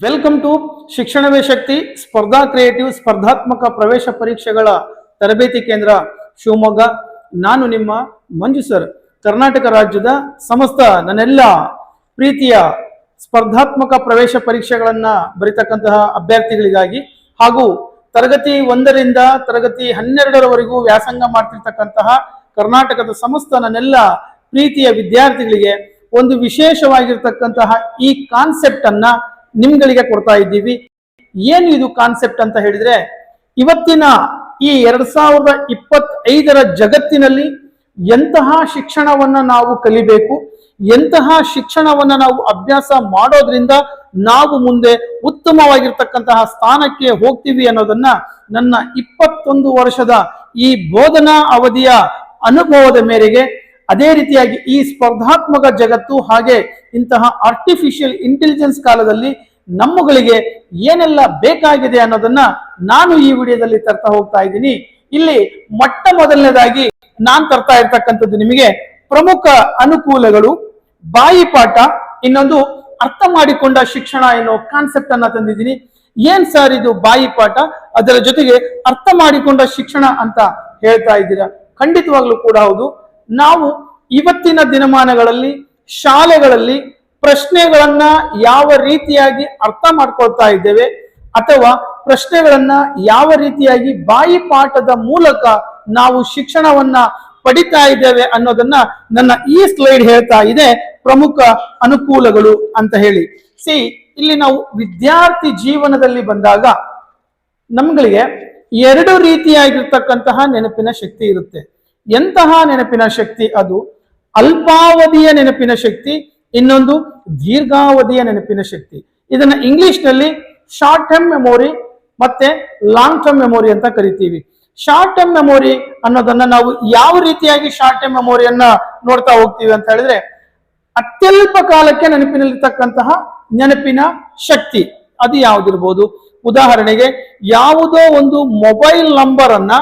Welcome to ಶಿಕ್ಷಣವೇ ಶಕ್ತಿ, ಸ್ಪರ್ಧಾ creative, ಸ್ಪರ್ಧಾತ್ಮಕ ಪ್ರವೇಶ ಪರೀಕ್ಷೆಗಳ ತರಬೇತಿ ಕೇಂದ್ರ ಶಿವಮೊಗ್ಗ. ನಾನು ನಿಮ್ಮ ಮಂಜು ಸರ್. ಕರ್ನಾಟಕ ರಾಜ್ಯದ ಸಮಸ್ತ ನನ್ನೆಲ್ಲ ಪ್ರೀತಿಯ ಸ್ಪರ್ಧಾತ್ಮಕ ಪ್ರವೇಶ ಪರೀಕ್ಷೆಗಳನ್ನು ಬರೀತಕ್ಕಂತಹ ಅಭ್ಯರ್ಥಿಗಳಿಗಾಗಿ ಹಾಗೂ ತರಗತಿ ಒಂದರಿಂದ ತರಗತಿ ಹನ್ನೆರಡರವರೆಗೂ ವ್ಯಾಸಂಗ ಮಾಡ್ತಿರ್ತಕ್ಕಂತಹ ಕರ್ನಾಟಕದ ಸಮಸ್ತ ನನ್ನೆಲ್ಲ ಪ್ರೀತಿಯ ವಿದ್ಯಾರ್ಥಿಗಳಿಗೆ ಒಂದು ವಿಶೇಷವಾಗಿರ್ತಕ್ಕಂತಹ ಈ ಕಾನ್ಸೆಪ್ಟ್ ಅನ್ನ ನಿಮ್ಗಳಿಗೆ ಕೊಡ್ತಾ ಇದ್ದೀವಿ. ಏನು ಇದು ಕಾನ್ಸೆಪ್ಟ್ ಅಂತ ಹೇಳಿದ್ರೆ, ಇವತ್ತಿನ ಈ ಎರಡ್ ಸಾವಿರದ ಇಪ್ಪತ್ತೈದರ ಜಗತ್ತಿನಲ್ಲಿ ಎಂತಹ ಶಿಕ್ಷಣವನ್ನ ನಾವು ಕಲಿಬೇಕು, ಎಂತಹ ಶಿಕ್ಷಣವನ್ನ ನಾವು ಅಭ್ಯಾಸ ಮಾಡೋದ್ರಿಂದ ನಾವು ಮುಂದೆ ಉತ್ತಮವಾಗಿರ್ತಕ್ಕಂತಹ ಸ್ಥಾನಕ್ಕೆ ಹೋಗ್ತೀವಿ ಅನ್ನೋದನ್ನ ನನ್ನ ಇಪ್ಪತ್ತೊಂದು ವರ್ಷದ ಈ ಬೋಧನಾ ಅವಧಿಯ ಅನುಭವದ ಮೇರೆಗೆ ಅದೇ ರೀತಿಯಾಗಿ ಈ ಸ್ಪರ್ಧಾತ್ಮಕ ಜಗತ್ತು ಹಾಗೆ ಇಂತಹ ಆರ್ಟಿಫಿಷಿಯಲ್ ಇಂಟೆಲಿಜೆನ್ಸ್ ಕಾಲದಲ್ಲಿ ನಮ್ಮಗಳಿಗೆ ಏನೆಲ್ಲ ಬೇಕಾಗಿದೆ ಅನ್ನೋದನ್ನ ನಾನು ಈ ವಿಡಿಯೋದಲ್ಲಿ ತರ್ತಾ ಹೋಗ್ತಾ ಇದ್ದೀನಿ. ಇಲ್ಲಿ ಮೊಟ್ಟ ಮೊದಲನೇದಾಗಿ ನಾನ್ ತರ್ತಾ ಇರ್ತಕ್ಕಂಥದ್ದು ನಿಮಗೆ ಪ್ರಮುಖ ಅನುಕೂಲಗಳು ಬಾಯಿಪಾಠ ಇನ್ನೊಂದು ಅರ್ಥ ಮಾಡಿಕೊಂಡ ಶಿಕ್ಷಣ ಎನ್ನುವ ಕಾನ್ಸೆಪ್ಟ್ ಅನ್ನ ತಂದಿದ್ದೀನಿ. ಏನ್ ಸರ್ ಇದು ಬಾಯಿಪಾಠ ಅದರ ಜೊತೆಗೆ ಅರ್ಥ ಮಾಡಿಕೊಂಡ ಶಿಕ್ಷಣ ಅಂತ ಹೇಳ್ತಾ ಇದ್ದೀರಾ? ಖಂಡಿತವಾಗ್ಲೂ ಕೂಡ ಹೌದು. ನಾವು ಇವತ್ತಿನ ದಿನಮಾನಗಳಲ್ಲಿ, ಶಾಲೆಗಳಲ್ಲಿ ಪ್ರಶ್ನೆಗಳನ್ನ ಯಾವ ರೀತಿಯಾಗಿ ಅರ್ಥ ಮಾಡ್ಕೊಳ್ತಾ ಇದ್ದೇವೆ ಅಥವಾ ಪ್ರಶ್ನೆಗಳನ್ನ ಯಾವ ರೀತಿಯಾಗಿ ಬಾಯಿಪಾಠದ ಮೂಲಕ ನಾವು ಶಿಕ್ಷಣವನ್ನ ಪಡಿತಾ ಇದ್ದೇವೆ ಅನ್ನೋದನ್ನ ನನ್ನ ಈ ಸ್ಲೈಡ್ ಹೇಳ್ತಾ ಇದೆ ಪ್ರಮುಖ ಅನುಕೂಲಗಳು ಅಂತ ಹೇಳಿ. ಸಿ, ಇಲ್ಲಿ ನಾವು ವಿದ್ಯಾರ್ಥಿ ಜೀವನದಲ್ಲಿ ಬಂದಾಗ ನಮ್ಗಳಿಗೆ ಎರಡು ರೀತಿಯಾಗಿರ್ತಕ್ಕಂತಹ ನೆನಪಿನ ಶಕ್ತಿ ಇರುತ್ತೆ. ಎಂತಹ ನೆನಪಿನ ಶಕ್ತಿ ಅದು? ಅಲ್ಪಾವಧಿಯ ನೆನಪಿನ ಶಕ್ತಿ ಇನ್ನೊಂದು ದೀರ್ಘಾವಧಿಯ ನೆನಪಿನ ಶಕ್ತಿ. ಇದನ್ನ ಇಂಗ್ಲಿಷ್ನಲ್ಲಿ ಶಾರ್ಟ್ ಟರ್ಮ್ ಮೆಮೊರಿ ಮತ್ತೆ ಲಾಂಗ್ ಟರ್ಮ್ ಮೆಮೊರಿ ಅಂತ ಕರಿತೀವಿ. ಶಾರ್ಟ್ ಟರ್ಮ್ ಮೆಮೊರಿ ಅನ್ನೋದನ್ನ ನಾವು ಯಾವ ರೀತಿಯಾಗಿ ಶಾರ್ಟ್ ಟರ್ಮ್ ಮೆಮೊರಿಯನ್ನ ನೋಡ್ತಾ ಹೋಗ್ತೀವಿ ಅಂತ ಹೇಳಿದ್ರೆ, ಅತ್ಯಲ್ಪ ಕಾಲಕ್ಕೆ ನೆನಪಿನಲ್ಲಿರ್ತಕ್ಕಂತಹ ನೆನಪಿನ ಶಕ್ತಿ ಅದು ಯಾವ್ದಿರ್ಬೋದು? ಉದಾಹರಣೆಗೆ ಯಾವುದೋ ಒಂದು ಮೊಬೈಲ್ ನಂಬರ್ ಅನ್ನ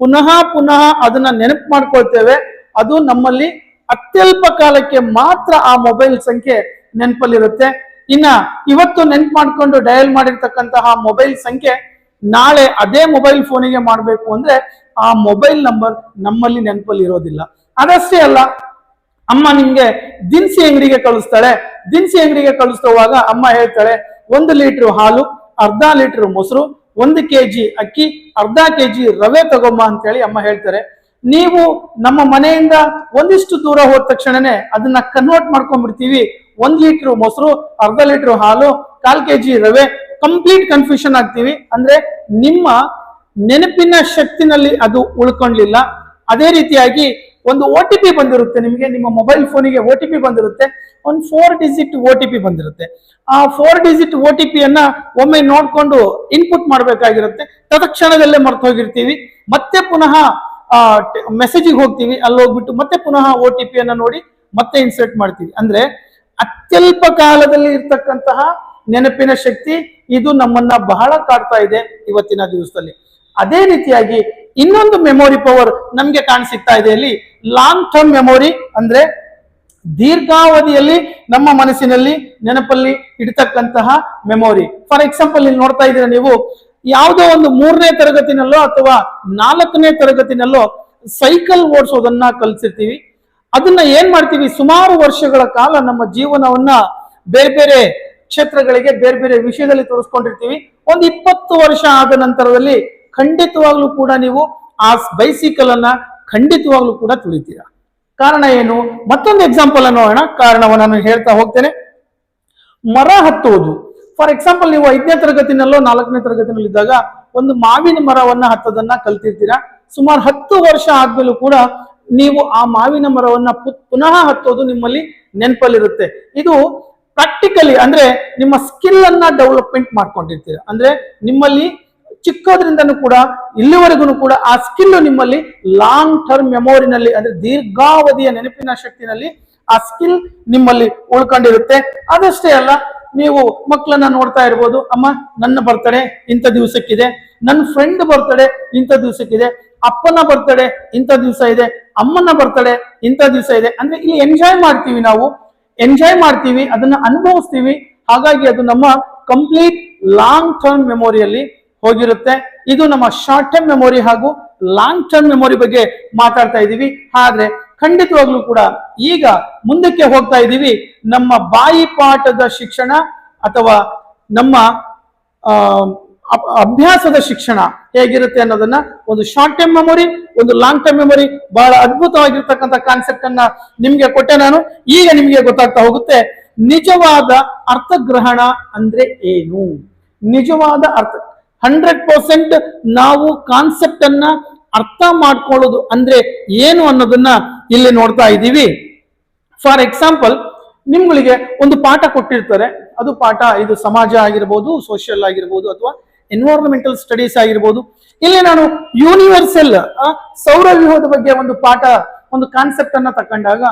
ಪುನಃ ಪುನಃ ಅದನ್ನ ನೆನಪು ಮಾಡ್ಕೊಳ್ತೇವೆ, ಅದು ನಮ್ಮಲ್ಲಿ ಅತ್ಯಲ್ಪ ಕಾಲಕ್ಕೆ ಮಾತ್ರ ಆ ಮೊಬೈಲ್ ಸಂಖ್ಯೆ ನೆನಪಲ್ಲಿರುತ್ತೆ. ಇನ್ನ ಇವತ್ತು ನೆನ್ಪು ಮಾಡ್ಕೊಂಡು ಡಯಲ್ ಮಾಡಿರ್ತಕ್ಕಂತಹ ಮೊಬೈಲ್ ಸಂಖ್ಯೆ ನಾಳೆ ಅದೇ ಮೊಬೈಲ್ ಫೋನಿಗೆ ಮಾಡಬೇಕು ಅಂದ್ರೆ ಆ ಮೊಬೈಲ್ ನಂಬರ್ ನಮ್ಮಲ್ಲಿ ನೆನಪಲ್ಲಿ ಇರೋದಿಲ್ಲ. ಅದಷ್ಟೇ ಅಲ್ಲ, ಅಮ್ಮ ನಿಮ್ಗೆ ದಿನಸಿ ಅಂಗಡಿಗೆ ಕಳಿಸ್ತಾಳೆ. ದಿನಸಿ ಅಂಗಡಿಗೆ ಕಳಿಸ್ತವಾಗ ಅಮ್ಮ ಹೇಳ್ತಾಳೆ, ಒಂದು ಲೀಟರ್ ಹಾಲು, ಅರ್ಧ ಲೀಟರ್ ಮೊಸರು, ಒಂದು ಕೆಜಿ ಅಕ್ಕಿ, ಅರ್ಧ ಕೆಜಿ ರವೆ ತಗೊಮ್ಮ ಅಂತೇಳಿ ಅಮ್ಮ ಹೇಳ್ತಾರೆ. ನೀವು ನಮ್ಮ ಮನೆಯಿಂದ ಒಂದಿಷ್ಟು ದೂರ ಹೋದ ತಕ್ಷಣನೇ ಅದನ್ನ ಕನ್ವರ್ಟ್ ಮಾಡ್ಕೊಂಡ್ಬಿಡ್ತೀವಿ. ಒಂದ್ ಲೀಟರ್ ಮೊಸರು, ಅರ್ಧ ಲೀಟರ್ ಹಾಲು, ಕಾಲ್ ಕೆಜಿ ರವೆ ಕಂಪ್ಲೀಟ್ ಕನ್ಫ್ಯೂಷನ್ ಆಗ್ತೀವಿ. ಅಂದ್ರೆ ನಿಮ್ಮ ನೆನಪಿನ ಶಕ್ತಿನಲ್ಲಿ ಅದು ಉಳ್ಕೊಂಡ್ಲಿಲ್ಲ ಅದೇ ರೀತಿಯಾಗಿ ಒಂದು ಒ ಟಿ ಪಿ ಬಂದಿರುತ್ತೆ ನಿಮಗೆ, ನಿಮ್ಮ ಮೊಬೈಲ್ ಫೋನಿಗೆ ಒ ಟಿ ಪಿ ಬಂದಿರುತ್ತೆ. ಒಂದು four digit O T P ಬಂದಿರುತ್ತೆ. ಆ ಫೋರ್ ಡಿಜಿಟ್ ಒ ಟಿ ಪಿಯನ್ನ ಒಮ್ಮೆ ನೋಡಿಕೊಂಡು ಇನ್ಪುಟ್ ಮಾಡಬೇಕಾಗಿರುತ್ತೆ. ತತ್ಕ್ಷಣದಲ್ಲೇ ಮರ್ತು ಹೋಗಿರ್ತೀವಿ ಮತ್ತೆ ಪುನಃ ಮೆಸೇಜಿಗೆ ಹೋಗ್ತೀವಿ ಅಲ್ಲಿ ಹೋಗ್ಬಿಟ್ಟು ಮತ್ತೆ ಪುನಃ ಒ ಟಿ ಪಿಯನ್ನ ನೋಡಿ ಮತ್ತೆ ಇನ್ಸರ್ಟ್ ಮಾಡ್ತೀವಿ. ಅಂದ್ರೆ ಅತ್ಯಲ್ಪ ಕಾಲದಲ್ಲಿ ಇರ್ತಕ್ಕಂತಹ ನೆನಪಿನ ಶಕ್ತಿ ಇದು ನಮ್ಮನ್ನ ಬಹಳ ಕಾಡ್ತಾ ಇದೆ ಇವತ್ತಿನ ದಿವಸದಲ್ಲಿ. ಅದೇ ರೀತಿಯಾಗಿ ಇನ್ನೊಂದು ಮೆಮೊರಿ ಪವರ್ ನಮ್ಗೆ ಕಾಣಿಸಿಕ್ತಾ ಇದೆ ಅಲ್ಲಿ. ಲಾಂಗ್ ಟರ್ಮ್ ಮೆಮೊರಿ ಅಂದ್ರೆ ದೀರ್ಘಾವಧಿಯಲ್ಲಿ ನಮ್ಮ ಮನಸ್ಸಿನಲ್ಲಿ ನೆನಪಲ್ಲಿ ಇಡ್ತಕ್ಕಂತಹ ಮೆಮೊರಿ ಫಾರ್ ಎಕ್ಸಾಂಪಲ್ ಇಲ್ಲಿ ನೋಡ್ತಾ ಇದ್ದೀರಾ ನೀವು ಯಾವುದೋ ಒಂದು ಮೂರನೇ ತರಗತಿನಲ್ಲೋ ಅಥವಾ ನಾಲ್ಕನೇ ತರಗತಿನಲ್ಲೋ ಸೈಕಲ್ ಓಡಿಸೋದನ್ನ ಕಲಿಸಿರ್ತೀವಿ. ಅದನ್ನ ಏನ್ ಮಾಡ್ತೀವಿ? ಸುಮಾರು ವರ್ಷಗಳ ಕಾಲ ನಮ್ಮ ಜೀವನವನ್ನ ಬೇರೆ ಬೇರೆ ಕ್ಷೇತ್ರಗಳಿಗೆ, ಬೇರೆ ಬೇರೆ ವಿಷಯದಲ್ಲಿ ತೋರಿಸ್ಕೊಂಡಿರ್ತೀವಿ. ಒಂದು ಇಪ್ಪತ್ತು ವರ್ಷ ಆದ ನಂತರದಲ್ಲಿ ಖಂಡಿತವಾಗ್ಲೂ ಕೂಡ ನೀವು ಆ ಬೈಸಿಕಲ್ ಅನ್ನ ಖಂಡಿತವಾಗ್ಲೂ ಕೂಡ ತುಳಿತೀರಾ? ಕಾರಣ ಏನು? ಮತ್ತೊಂದು ಎಕ್ಸಾಂಪಲ್ ಅನ್ನು ನೋಡೋಣ. ಕಾರಣವನ್ನು ನಾನು ಹೇಳ್ತಾ ಹೋಗ್ತೇನೆ. ಮರ ಹತ್ತುವುದು. ಫಾರ್ ಎಕ್ಸಾಂಪಲ್ ನೀವು ಐದನೇ ತರಗತಿನಲ್ಲೋ ನಾಲ್ಕನೇ ತರಗತಿನಲ್ಲಿ ಇದ್ದಾಗ ಒಂದು ಮಾವಿನ ಮರವನ್ನ ಹತ್ತದನ್ನ ಕಲ್ತಿರ್ತೀರಾ? ಸುಮಾರು ಹತ್ತು ವರ್ಷ ಆದ್ಮೇಲೂ ಕೂಡ ನೀವು ಆ ಮಾವಿನ ಮರವನ್ನ ಪುನಃ ಹತ್ತೋದು ನಿಮ್ಮಲ್ಲಿ ನೆನಪಲ್ಲಿರುತ್ತೆ. ಇದು ಪ್ರಾಕ್ಟಿಕಲಿ ಅಂದ್ರೆ ನಿಮ್ಮ ಸ್ಕಿಲ್ ಅನ್ನ ಡೆವಲಪ್ಮೆಂಟ್ ಮಾಡ್ಕೊಂಡಿರ್ತೀರ? ಅಂದ್ರೆ ನಿಮ್ಮಲ್ಲಿ ಚಿಕ್ಕದ್ರಿಂದನೂ ಕೂಡ ಇಲ್ಲಿವರೆಗೂ ಕೂಡ ಆ ಸ್ಕಿಲ್ ನಿಮ್ಮಲ್ಲಿ ಲಾಂಗ್ ಟರ್ಮ್ ಮೆಮೊರಿನಲ್ಲಿ ಅಂದ್ರೆ ದೀರ್ಘಾವಧಿಯ ನೆನಪಿನ ಶಕ್ತಿನಲ್ಲಿ ಆ ಸ್ಕಿಲ್ ನಿಮ್ಮಲ್ಲಿ ಉಳ್ಕೊಂಡಿರುತ್ತೆ. ಅದಷ್ಟೇ ಅಲ್ಲ ನೀವು ಮಕ್ಕಳನ್ನ ನೋಡ್ತಾ ಇರ್ಬೋದು. ಅಮ್ಮ, ನನ್ನ ಬರ್ತಡೆ ಇಂಥ ದಿವಸಕ್ಕಿದೆ. ನನ್ನ ಫ್ರೆಂಡ್ ಬರ್ತಡೆ ಇಂಥ ದಿವಸಕ್ಕಿದೆ. ಅಪ್ಪನ ಬರ್ತಡೆ ಇಂಥ ದಿವಸ ಇದೆ. ಅಮ್ಮನ ಬರ್ತಡೆ ಇಂಥ ದಿವಸ ಇದೆ. ಅಂದ್ರೆ ಇಲ್ಲಿ ಎಂಜಾಯ್ ಮಾಡ್ತೀವಿ ನಾವು. ಎಂಜಾಯ್ ಮಾಡ್ತೀವಿ, ಅದನ್ನ ಅನುಭವಿಸ್ತೀವಿ. ಹಾಗಾಗಿ ಅದು ನಮ್ಮ ಕಂಪ್ಲೀಟ್ ಲಾಂಗ್ ಟರ್ಮ್ ಮೆಮೊರಿಯಲ್ಲಿ ಹೋಗಿರುತ್ತೆ. ಇದು ನಮ್ಮ ಶಾರ್ಟ್ ಟರ್ಮ್ ಮೆಮೊರಿ ಹಾಗೂ ಲಾಂಗ್ ಟರ್ಮ್ ಮೆಮೊರಿ ಬಗ್ಗೆ ಮಾತಾಡ್ತಾ ಇದ್ದೀವಿ ಆದ್ರೆ ಖಂಡಿತವಾಗ್ಲೂ ಕೂಡ ಈಗ ಮುಂದಕ್ಕೆ ಹೋಗ್ತಾ ಇದ್ದೀವಿ. ನಮ್ಮ ಬಾಯಿ ಪಾಠದ ಶಿಕ್ಷಣ ಅಥವಾ ನಮ್ಮ ಅಭ್ಯಾಸದ ಶಿಕ್ಷಣ ಹೇಗಿರುತ್ತೆ ಅನ್ನೋದನ್ನ ಒಂದು ಶಾರ್ಟ್ ಟೈಮ್ ಮೆಮೊರಿ ಒಂದು ಲಾಂಗ್ ಟೈಮ್ ಮೆಮೊರಿ ಬಹಳ ಅದ್ಭುತವಾಗಿರ್ತಕ್ಕಂಥ ಕಾನ್ಸೆಪ್ಟ್ ಅನ್ನ ನಿಮ್ಗೆ ಕೊಟ್ಟೆ ನಾನು. ಈಗ ನಿಮಗೆ ಗೊತ್ತಾಗ್ತಾ ಹೋಗುತ್ತೆ, ನಿಜವಾದ ಅರ್ಥಗ್ರಹಣ ಅಂದ್ರೆ ಏನು? ನಿಜವಾದ ಅರ್ಥ ಹಂಡ್ರೆಡ್ ಪರ್ಸೆಂಟ್ ನಾವು ಕಾನ್ಸೆಪ್ಟ್ ಅನ್ನ ಅರ್ಥ ಮಾಡ್ಕೊಳ್ಳೋದು ಅಂದ್ರೆ ಏನು ಅನ್ನೋದನ್ನ ಇಲ್ಲಿ ನೋಡ್ತಾ ಇದ್ದೀವಿ. ಫಾರ್ ಎಕ್ಸಾಂಪಲ್ ನಿಮ್ಗಳಿಗೆ ಒಂದು ಪಾಠ ಕೊಟ್ಟಿರ್ತಾರೆ. ಅದು ಪಾಠ ಇದು ಸಮಾಜ ಆಗಿರ್ಬೋದು ಸೋಷಿಯಲ್ ಆಗಿರ್ಬೋದು ಅಥವಾ ಎನ್ವೈರನ್ಮೆಂಟಲ್ ಸ್ಟಡೀಸ್ ಆಗಿರ್ಬೋದು. ಇಲ್ಲಿ ನಾನು ಯೂನಿವರ್ಸಲ್ ಸೌರ ಸೌರವ್ಯೂಹದ ಬಗ್ಗೆ ಒಂದು ಪಾಠ, ಒಂದು ಕಾನ್ಸೆಪ್ಟ್ ಅನ್ನ ತಕೊಂಡಾಗ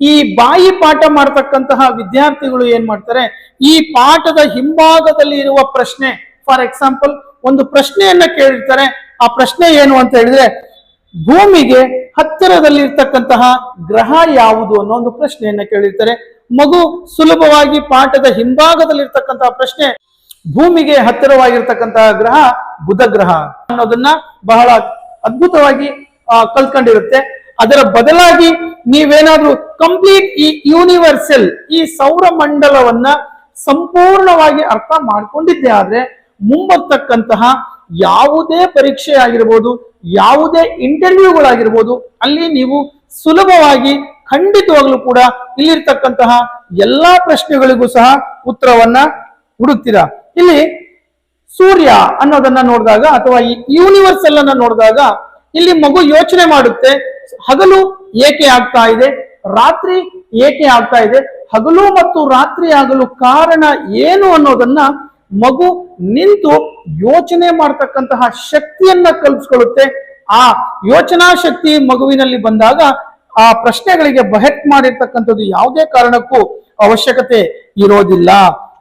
ಈ ಬಾಯಿ ಪಾಠ ಮಾಡ್ತಕ್ಕಂತಹ ವಿದ್ಯಾರ್ಥಿಗಳು ಏನ್ ಮಾಡ್ತಾರೆ? ಈ ಪಾಠದ ಹಿಂಭಾಗದಲ್ಲಿ ಇರುವ ಪ್ರಶ್ನೆ ಫಾರ್ ಎಕ್ಸಾಂಪಲ್ ಒಂದು ಪ್ರಶ್ನೆಯನ್ನ ಕೇಳಿರ್ತಾರೆ. ಆ ಪ್ರಶ್ನೆ ಏನು ಅಂತ ಹೇಳಿದ್ರೆ, ಭೂಮಿಗೆ ಹತ್ತಿರದಲ್ಲಿರ್ತಕ್ಕಂತಹ ಗ್ರಹ ಯಾವುದು ಅನ್ನೋ ಒಂದು ಪ್ರಶ್ನೆಯನ್ನ ಕೇಳಿರ್ತಾರೆ. ಮಗು ಸುಲಭವಾಗಿ ಪಾಠದ ಹಿಂಭಾಗದಲ್ಲಿರ್ತಕ್ಕಂತಹ ಪ್ರಶ್ನೆ, ಭೂಮಿಗೆ ಹತ್ತಿರವಾಗಿರ್ತಕ್ಕಂತಹ ಗ್ರಹ ಬುಧ ಗ್ರಹ ಅನ್ನೋದನ್ನ ಬಹಳ ಅದ್ಭುತವಾಗಿ ಕಲ್ತ್ಕೊಂಡಿರುತ್ತೆ ಅದರ ಬದಲಾಗಿ ನೀವೇನಾದ್ರೂ ಕಂಪ್ಲೀಟ್ ಈ ಯೂನಿವರ್ಸಲ್, ಈ ಸೌರ ಮಂಡಲವನ್ನ ಸಂಪೂರ್ಣವಾಗಿ ಅರ್ಥ ಮಾಡ್ಕೊಂಡಿದ್ದೆ ಆದ್ರೆ, ಮುಂಬರ್ತಕ್ಕಂತಹ ಯಾವುದೇ ಪರೀಕ್ಷೆ ಆಗಿರ್ಬೋದು, ಯಾವುದೇ ಇಂಟರ್ವ್ಯೂಗಳಾಗಿರ್ಬೋದು ಅಲ್ಲಿ ನೀವು ಸುಲಭವಾಗಿ ಖಂಡಿತವಾಗ್ಲೂ ಕೂಡ ಇಲ್ಲಿರ್ತಕ್ಕಂತಹ ಎಲ್ಲಾ ಪ್ರಶ್ನೆಗಳಿಗೂ ಸಹ ಉತ್ತರವನ್ನ ಹುಡುಕ್ತೀರ? ಇಲ್ಲಿ ಸೂರ್ಯ ಅನ್ನೋದನ್ನ ನೋಡಿದಾಗ ಅಥವಾ ಈ ಯೂನಿವರ್ಸಲ್ ಅನ್ನ ನೋಡಿದಾಗ ಇಲ್ಲಿ ಮಗು ಯೋಚನೆ ಮಾಡುತ್ತೆ, ಹಗಲು ಏಕೆ ಆಗ್ತಾ ಇದೆ, ರಾತ್ರಿ ಏಕೆ ಆಗ್ತಾ ಇದೆ, ಹಗಲು ಮತ್ತು ರಾತ್ರಿ ಆಗಲು ಕಾರಣ ಏನು ಅನ್ನೋದನ್ನ ಮಗು ನಿಂತು ಯೋಚನೆ ಮಾಡ್ತಕ್ಕಂತಹ ಶಕ್ತಿಯನ್ನ ಕಲ್ಪಿಸ್ಕೊಳ್ಳುತ್ತೆ ಆ ಯೋಚನಾ ಶಕ್ತಿ ಮಗುವಿನಲ್ಲಿ ಬಂದಾಗ ಆ ಪ್ರಶ್ನೆಗಳಿಗೆ ಬಹೆಟ್ ಮಾಡಿರ್ತಕ್ಕಂಥದ್ದು ಯಾವುದೇ ಕಾರಣಕ್ಕೂ ಅವಶ್ಯಕತೆ ಇರೋದಿಲ್ಲ.